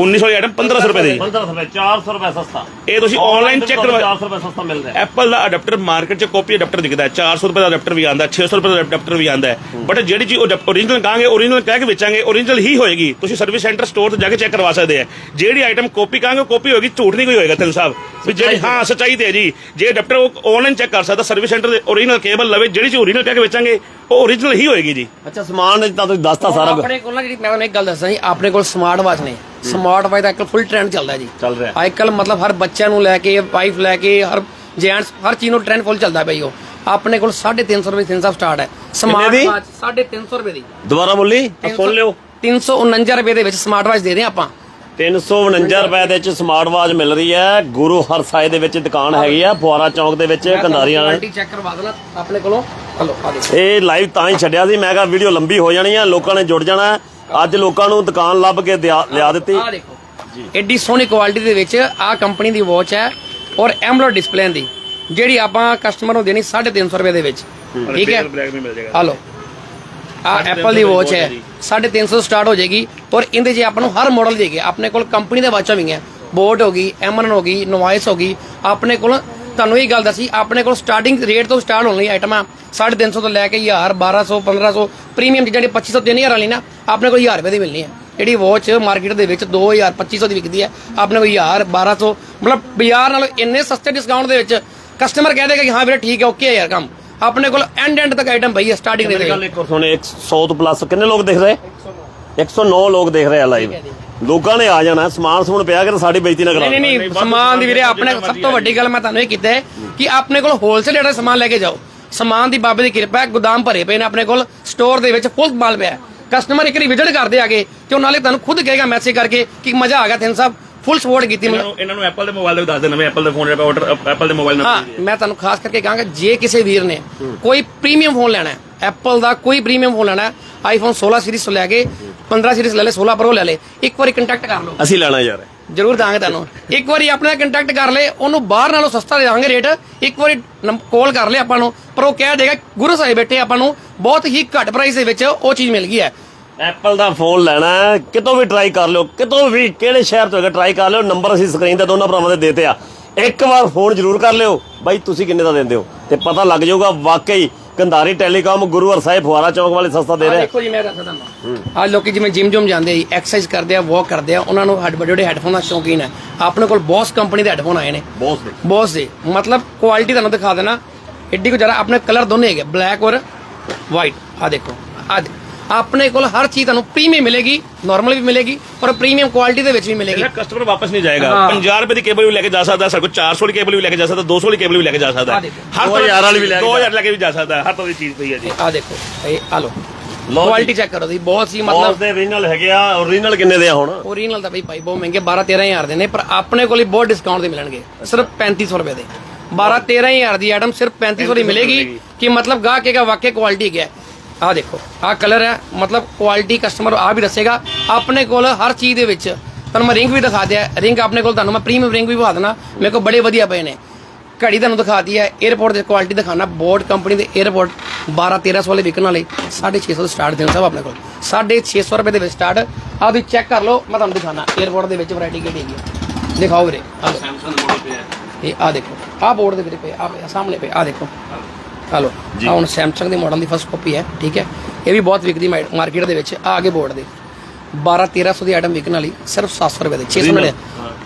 1900 ਵਾਲੀ ਆਈਟਮ 1500 ਰੁਪਏ ਦੀ। 1500 ਰੁਪਏ 400 ਰੁਪਏ ਸਸਤਾ। ਇਹ ਤੁਸੀਂ ਆਨਲਾਈਨ ਚੈੱਕ ਕਰਵਾ 400 ਰੁਪਏ ਸਸਤਾ ਮਿਲ ਰਿਹਾ ਐਪਲ ਦਾ ਅਡਾਪਟਰ ਮਾਰਕੀਟ 'ਚ ਕਾਪੀ ਅਡਾਪਟਰ ਵਿਕਦਾ ਹੈ। 400 ਰੁਪਏ ਦਾ ਅਡਾਪਟਰ ਵੀ ਆਂਦਾ 600 ਰੁਪਏ ਦਾ ਅਡਾਪਟਰ ਵੀ ਆਂਦਾ ਬਟ ਜਿਹੜੀ ਚੀਜ਼ ਓਰੀਜਨਲ ਕਹਾਂਗੇ ਓਰੀਜਨਲ ਕਹਿ ਕੇ ਵੇਚਾਂਗੇ ਓਰੀਜਨਲ ਹੀ ਹੋਏਗੀ। ਤੁਸੀਂ ਸਰਵਿਸ ਸੈਂਟਰ ਸਟੋਰ ਤੇ ਜਾ ਕੇ ਚੈੱਕ ਕਰਵਾ ਸਕਦੇ ਆ ਜਿਹੜੀ ਆਈਟਮ ਕਾਪੀ ਕਹਾਂਗੇ ਕਾਪੀ ਹੋਏਗੀ ਝੂਠ ਨਹੀਂ ਕੋਈ ਹੋਏਗਾ ਤਿੰਨ ਸਾਹਿਬ ਵੀ ਜਿਹੜੀ ਹਾਂ ਸੱਚਾਈ ਤੇ ਜੀ। ਜੇ ਅਡਾਪਟਰ ਉਹ ਆਨਲਾਈਨ ਚੈੱਕ ਕਰ ਸਕਦਾ ਸਰਵਿਸ ਸੈਂਟਰ ਦੇ ਓਰੀਜਨਲ ਕੇਬਲ ਲਵੇ ਜਿਹੜੀ ਚੀਜ਼ ਓਰੀਜਨਲ ਕਹਿ ਕੇ ਵੇਚਾਂਗੇ ਉਹ ਓਰੀਜਨਲ ਹੀ ਹੋਏਗੀ ਜੀ। ਅੱਛਾ ਸਮਾਨ ਤਾਂ ਤੁਸੀਂ ਦੱਸਤਾ ਸਾਰਾ ਆਪਣੇ ਕੋਲ ਨਾ ਜਿਹੜੀ ਮੈਂ ਤੁਹਾਨੂੰ ਇੱਕ ਗੱਲ ਦੱਸਾਂ ਜੀ ਆਪਣੇ ਕੋਲ ਸਮਾਰਟ ਵਾਚ ਨੇ। ਸਮਾਰਟ ਵਾਚ ਦਾ ਅੱਜਕੱਲ ਫੁੱਲ ਟ੍ਰੈਂਡ ਚੱਲਦਾ ਜੀ। ਚੱਲ ਰਿਹਾ। ਅੱਜਕੱਲ ਮਤਲਬ ਹਰ ਬੱਚਿਆਂ ਨੂੰ ਲੈ ਕੇ ਵਾਈਫ ਲੈ ਕੇ ਹਰ ਜੈਂਟਸ ਹਰ ਚੀਜ਼ ਨੂੰ ਟ੍ਰੈਂਡ ਫੁੱਲ ਚੱਲਦਾ ਜੀ ਉਹ। ਆਪਣੇ ਕੋਲ 350 ਰੁਪਏ ਤਿੰਨ ਸੌ ਸਟਾਰਟ ਹੈ। ਸਮਾਰਟ ਦੀ? ਵਾਚ 350 ਰੁਪਏ ਦੀ। ਦੁਬਾਰਾ ਬੋਲੀ ਆਹ ਸੁਣ ਲਿਓ। 349 ਰੁਪਏ ਦੇ ਵਿੱਚ ਸਮਾਰਟ ਵਾਚ ਦੇ ਰਹੇ ਹਾਂ ਆਪਾਂ। 349 ਰੁਪਏ ਦੇ ਵਿੱਚ ਸਮਾਰਟ ਵਾਚ ਮਿਲ ਰਹੀ ਹੈ। ਗੁਰੂ ਹਰਸਾਏ ਦੇ ਵਿੱਚ ਦੁਕਾਨ ਹੈਗੀ ਆ ਫੁਆਰਾ ਚੌਂਕ ਦੇ ਵਿੱਚ ਚੈੱਕ ਕਰਵਾ ਦੇਣਾ ਆਪਣੇ ਕੋਲੋਂ। ਇਹ ਲਾਈਵ ਤਾਂ ਹੀ ਛੱਡਿਆ ਸੀ। ਮੈਂ ਕਿਹਾ ਵੀਡੀਓ ਲੰਬੀ ਹੋ ਜਾਣੀ ਆ ਲੋਕਾਂ ਨੇ ਜੁੜ ਜਾਣਾ। ਅੱਜ ਲੋਕਾਂ ਨੂੰ ਦੁਕਾਨ ਲੱਭ ਕੇ ਲਿਆ ਦਿੱਤੀ। ਆ ਦੇਖੋ। ਐਡੀ ਸੋਹਣੀ ਕੁਆਲਿਟੀ ਦੇ ਵਿੱਚ ਆ ਕੰਪਨੀ ਦੀ ਵਾਚ ਹੈ ਔਰ ਐਮਲੋਡ ਡਿਸਪਲੇ ਦੀ ਜਿਹੜੀ ਆਪਾਂ ਕਸਟਮਰ ਨੂੰ ਦੇਣੀ 350 ਰੁਪਏ ਦੇ ਵਿੱਚ। ਠੀਕ ਹੈ? ਬਲੈਕ ਵੀ ਮਿਲ ਜਾਏਗਾ। ਹਲੋ। ਆ ਐਪਲ ਦੀ ਵਾਚ ਹੈ 350 ਸਟਾਰਟ ਹੋ ਜਾਏਗੀ ਔਰ ਇਹਦੇ 'ਚ ਆਪਾਂ ਨੂੰ ਹਰ ਮਾਡਲ ਦੇਗੇ ਆਪਣੇ ਕੋਲ ਕੰਪਨੀ ਦੇ ਵਾਚਾਂ ਵੀ ਹੈ ਬੋਟ ਹੋ ਗਈ ਐਮਨ ਹੋ ਗਈ ਨੋਇਸ ਹੋ ਗਈ। ਆਪਣੇ ਕੋਲ ਤੁਹਾਨੂੰ ਇਹ ਗੱਲ ਦੱਸੀ ਆਪਣੇ ਕੋਲ ਸਟਾਰਟਿੰਗ ਰੇਟ ਤੋਂ ਸਟਾਰਟ ਹੋਣ ਲਈ ਆਈਟਮਾਂ 350 ਤੋਂ ਲੈ ਕੇ 1000 1200 1500 ਪ੍ਰੀਮੀਅਮ ਜਿਹੜੀ 2500 3000 ਵਾਲੀ ਨਾ ਆਪਣੇ ਕੋਲ 1000 ਰੁਪਏ ਦੀ ਮਿਲਣੀ ਹੈ ਜਿਹੜੀ ਵਾਚ ਮਾਰਕੀਟ ਦੇ ਵਿੱਚ 2000 2500 ਦੀ ਵਿਕਦੀ ਹੈ ਆਪਣੇ ਕੋਲ 1000 1200 ਮਤਲਬ ਬਾਜ਼ਾਰ ਨਾਲੋਂ ਇੰਨੇ ਸਸਤੇ ਡਿਸਕਾਊਂਟ ਦੇ ਵਿੱਚ ਕਸਟਮਰ ਕਹਿ ਦੇਗਾ ਕਿ ਹਾਂ ਵੀਰੇ ਠੀਕ ਹੈ ਓਕੇ ਹੈ ਯਾਰ ਕੰਮ। ਆਪਣੇ ਕੋਲ ਐਂਡ ਐਂਡ ਤੱਕ ਆਈਟਮ ਪਈ ਹੈ ਸਟਾਰਟਿੰਗ ਦੇ ਗੱਲ ਇੱਕ ਹੋਰ ਸੁਣੇ 100 ਤੋਂ ਪਲੱਸ ਕਿੰਨੇ ਲੋਕ ਦੇਖ ਰਹੇ 109 ਲੋਕ ਦੇਖ ਰਹੇ ਆ ਲਾਈਵ ਲੋਕਾਂ ਨੇ ਆ ਜਾਣਾ, ਸਮਾਨ ਸਮੂਨ ਪਿਆ ਕਿ ਸਾਡੀ ਬੇਇੱਜ਼ਤੀ ਨਾ ਕਰਾ ਨਹੀਂ ਨਹੀਂ ਸਮਾਨ ਦੀ ਵੀਰੇ, ਆਪਣੇ ਸਭ ਤੋਂ ਵੱਡੀ ਗੱਲ ਮੈਂ ਤੁਹਾਨੂੰ ਇਹ ਕੀਤਾ ਹੈ ਕਿ ਆਪਣੇ ਕੋਲ ਹੋਲਸੇਲ ਜਿਹੜਾ ਸਮਾਨ ਲੈ ਕੇ ਜਾਓ। ਸਮਾਨ ਦੀ ਬਾਬੇ ਦੀ ਕਿਰਪਾ ਹੈ, ਗੋਦਾਮ ਭਰੇ ਪਏ ਨੇ ਆਪਣੇ ਕੋਲ ਸਟੋਰ ਦੇ ਵਿੱਚ ਫੁੱਲ ਮਾਲ ਪਿਆ ਕਸਟਮਰ ਇੱਕ ਵਾਰੀ ਵਿਜ਼ਿਟ ਕਰਦੇ ਆਗੇ ਤੇ ਉਹ ਨਾਲੇ ਤੁਹਾਨੂੰ ਖੁਦ ਕਹੇਗਾ ਮੈਸੇਜ ਕਰਕੇ ਕਿ ਮਜ਼ਾ ਆ ਗਿਆ ਤਿੰਨ ਸਾਹਿਬ ਫੁੱਲ ਸਪੋਰਟ ਕੀਤੀ ਇਹਨਾਂ ਮੈਨੂੰ ਨੂੰ ਇਹਨਾਂ ਨੂੰ ਐਪਲ ਦੇ ਮੋਬਾਈਲ ਦੇ ਵੀ ਦੱਸ ਦੇ ਨਵੇਂ ਐਪਲ ਦੇ ਫੋਨ ਜਿਹੜਾ ਆਰਡਰ ਐਪਲ ਦੇ ਮੋਬਾਈਲ ਹਾਂ ਮੈਂ ਤੁਹਾਨੂੰ ਖਾਸ ਕਰਕੇ ਕਹਾਂਗਾ ਜੇ ਕਿਸੇ ਵੀਰ ਨੇ ਕੋਈ ਪ੍ਰੀਮੀਅਮ ਫੋਨ ਲੈਣਾ ਹੈ ਐਪਲ ਦਾ ਕੋਈ ਪ੍ਰੀਮੀਅਮ ਫੋਨ ਲੈਣਾ ਹੈ ਆਈਫੋਨ 16 ਸੀਰੀਜ਼ ਤੋਂ ਲੈ ਕੇ 15 ਸੀਰੀਜ਼ ਲੈ ਲੈ 16 ਪ੍ਰੋ ਲੈ ਲੈ ਇੱਕ ਵਾਰੀ ਕੰਟੈਕਟ ਕਰ ਲਓ। ਅਸੀਂ ਲੈਣਾ ਯਾਰ। ਜ਼ਰੂਰ ਦਾਂਗੇ ਤੁਹਾਨੂੰ। ਇੱਕ ਵਾਰੀ ਆਪਣੇ ਕੰਟੈਕਟ ਕਰ ਲੈ ਉਹਨੂੰ ਬਾਹਰ ਨਾਲੋਂ ਸਸਤਾ ਦੇ ਦਾਂਗੇ ਰੇਟ ਇੱਕ ਵਾਰੀ ਕਾਲ ਕਰ ਲੈ ਆਪਾਂ ਨੂੰ। ਪਰ ਉਹ ਕਹਿ ਦੇਗਾ ਗੁਰੂ ਸਾਹਿਬ ਬੈਠੇ ਆਪਾਂ ਨੂੰ ਬਹੁਤ ਹੀ ਘੱਟ ਪ੍ਰਾਈਸ ਦੇ ਵਿੱਚ ਉਹ ਚੀਜ਼ ਮਿਲ ਗਈ ਹੈ। ਐਪਲ ਦਾ ਫੋਨ ਲੈਣਾ ਹੈ। ਕਿਤੋਂ ਵੀ ਟਰਾਈ ਕਰ ਲਿਓ। ਕਿਤੋਂ ਵੀ ਕਿਹੜੇ ਸ਼ਹਿਰ ਤੋਂ ਹੈਗਾ ਟਰਾਈ ਕਰ ਲਿਓ। ਨੰਬਰ ਅਸੀਂ ਸਕਰੀਨ ਤੇ ਦੋਨਾਂ ਭਰਾਵਾਂ ਦੇ ਦੇਤੇ ਆ। ਇੱਕ ਵਾਰ ਫੋਨ ਜ਼ਰੂਰ ਕਰ ਲਿਓ। ਬਾਈ ਤੁਸੀਂ ਕਿੰਨੇ ਦਾ ਦਿੰਦੇ ਹੋ? ਤੇ ਪਤਾ ਲੱਗ ਜਾਊਗਾ ਵਾਕਈ ਕੰਧਾਰੀ ਟੈਲੀਕਾਮ ਗੁਰੂ ਹਰਸਾਏ ਫੁਆਰਾ ਚੌਂਕ ਵਾਲੇ ਸਸਤਾ ਦੇ ਰਿਹਾ ਦੇਖੋ ਜੀ ਮੈਂ ਦੱਸਦਾ ਆ ਲੋਕੀ ਜਿਵੇਂ ਜਿਮ ਜੁਮ ਜਾਂਦੇ ਆ ਜੀ ਐਕਸਰਸਾਈਜ਼ ਕਰਦੇ ਆ ਵਾਕ ਕਰਦੇ ਆ ਉਹਨਾਂ ਨੂੰ ਹੱਡ ਵੱਡੇ ਵੱਡੇ ਹੈੱਡਫੋਨ ਦਾ ਸ਼ੌਕੀਨ ਹੈ। ਆਪਣੇ ਕੋਲ ਬੌਸ ਕੰਪਨੀ ਦੇ ਹੈੱਡਫੋਨ ਆਏ ਨੇ। ਬਹੁਤ ਦੇ। ਬੌਸ ਦੇ। ਮਤਲਬ ਕੁਆਲਿਟੀ ਤੁਹਾਨੂੰ ਦਿਖਾ ਦੇਣਾ। ਐਡੀ ਕੋ ਜਰਾ ਆਪਣੇ ਕਲਰ ਦੋਨੇ ਹੈਗੇ ਬਲੈਕ ਔਰ ਵਾਈਟ ਆ ਦੇਖੋ। ਆ ਆਪਣੇ ਕੋਲ ਹਰ ਚੀਜ਼ ਤੁਹਾਨੂੰ ਪ੍ਰੀਮੀਅਮ ਮਿਲੇਗੀ ਨਾਰਮਲ ਵੀ ਮਿਲੇਗੀ ਔਰ ਪ੍ਰੀਮੀਅਮ ਕੁਆਲਿਟੀ ਦੇ ਵਿੱਚ ਵੀ ਮਿਲੇਗੀ। ਇਹਦਾ ਕਸਟਮਰ ਵਾਪਸ ਨਹੀਂ ਜਾਏਗਾ ਹਾਂ। 50 ਰੁਪਏ ਦੀ ਕੇਬਲ ਵੀ ਲੈ ਕੇ ਜਾ ਸਕਦਾ ਸਾਡੇ ਕੋਲ 400 ਦੀ ਕੇਬਲ ਵੀ ਲੈ ਕੇ ਜਾ ਸਕਦਾ 200 ਦੀ ਕੇਬਲ ਵੀ ਲੈ ਕੇ ਜਾ ਸਕਦਾ। ਹਰ ਦੋ ਹਜ਼ਾਰ ਵਾਲੀ ਵੀ ਲੈ ਕੇ 2000 ਲੈ ਕੇ ਵੀ ਜਾ ਸਕਦਾ। ਹਰ ਤਰ੍ਹਾਂ ਦੀ ਚੀਜ਼ ਪਈ ਹੈ ਜੀ। ਆ ਦੇਖੋ ਇਹ ਆ ਲੋ ਕੁਆਲਿਟੀ ਚੈੱਕ ਕਰੋ ਜੀ ਬਹੁਤ ਸੀ ਮਤਲਬ ਦੇ origignal ਹੈਗੇ ਆ origignal ਕਿੰਨੇ ਦੇ ਆ ਹੁਣ? ਓਰੀਜਨਲ ਤਾਂ ਬਈ ਭਾਈ ਬਹੁਤ ਮਹਿੰਗੇ 12 13000 ਦੇ ਨੇ ਪਰ ਆਪਣੇ ਕੋਲ ਹੀ ਬਹੁਤ ਡਿਸਕਾਊਂਟ ਦੇ ਮਿਲਣਗੇ ਸਿਰਫ 3500 ਰੁਪਏ ਦੇ। 12 13000 ਦੀ ਆਈਟਮ ਸਿਰਫ 3500 ਦੀ ਮਿਲੇਗੀ ਕਿ ਮਤਲਬ ਗਾਹਕ ਕਹੇਗਾ ਵਾਕਈ ਕੁਆਲਿਟੀ ਹੈ। ਆਹ ਦੇਖੋ ਆਹ ਕਲਰ ਹੈ ਮਤਲਬ ਕੁਆਲਿਟੀ ਕਸਟਮਰ ਆ ਵੀ ਦੱਸੇਗਾ। ਆਪਣੇ ਕੋਲ ਹਰ ਚੀਜ਼ ਦੇ ਵਿੱਚ ਤੁਹਾਨੂੰ ਮੈਂ ਰਿੰਗ ਵੀ ਦਿਖਾ ਦਿਆ ਰਿੰਗ ਆਪਣੇ ਕੋਲ ਤੁਹਾਨੂੰ ਮੈਂ ਪ੍ਰੀਮੀਅਮ ਰਿੰਗ ਵੀ ਪਵਾ ਦੇਣਾ ਮੇਰੇ ਕੋਲ ਬੜੇ ਵਧੀਆ ਪਏ ਨੇ। ਘੜੀ ਤੁਹਾਨੂੰ ਦਿਖਾ ਦਿਖਾਤੀ ਹੈ 에어ਪੋਰਟ ਦੀ ਕੁਆਲਿਟੀ ਦਿਖਾਣਾ ਬੋਰਡ ਕੰਪਨੀ ਦੇ 에어ਪੋਰਟ 12 1300 ਵਾਲੇ ਵਿਕਣ ਵਾਲੇ 650 ਤੋਂ ਸਟਾਰਟ ਦੇਣ ਸਭ ਆਪਣੇ ਕੋਲ। 650 ਰੁਪਏ ਦੇ ਵਿੱਚ ਸਟਾਰਟ ਆਹ ਤੁਸੀਂ ਚੈੱਕ ਕਰ ਲਓ ਮੈਂ ਤੁਹਾਨੂੰ ਦਿਖਾਣਾ 에어ਪੋਰਟ ਦੇ ਵਿੱਚ ਵੈਰਾਈਟੀ ਕਿਹੜੀ ਹੈਗੀ ਦਿਖਾਓ ਵੀਰੇ ਆਹ ਸੈਮਸੰਗ ਬੋਰਡ ਪਿਆ। ਇਹ ਆਹ ਦੇਖੋ ਆਹ ਬੋਰਡ ਦੇ ਵੀਰੇ ਪਿਆ ਆਹ ਸਾਹਮਣੇ ਪਿਆ ਆਹ ਦੇਖੋ। ਹਲੋ। ਆ ਹੁਣ ਸੈਮਸੰਗ ਦੇ ਮਾਡਲ ਦੀ ਫਸਟ ਕਾਪੀ ਹੈ ਠੀਕ ਹੈ। ਇਹ ਵੀ ਬਹੁਤ ਵਿਕਦੀ ਮਾਰਕੀਟ ਦੇ ਵਿੱਚ ਆ ਅੱਗੇ ਬੋਰਡ ਦੇ। 12 1300 ਦੀ ਆਈਟਮ ਵਿਕਣ ਵਾਲੀ ਸਿਰਫ 700 ਰੁਪਏ ਦੇ 600 ਮਿਲੇ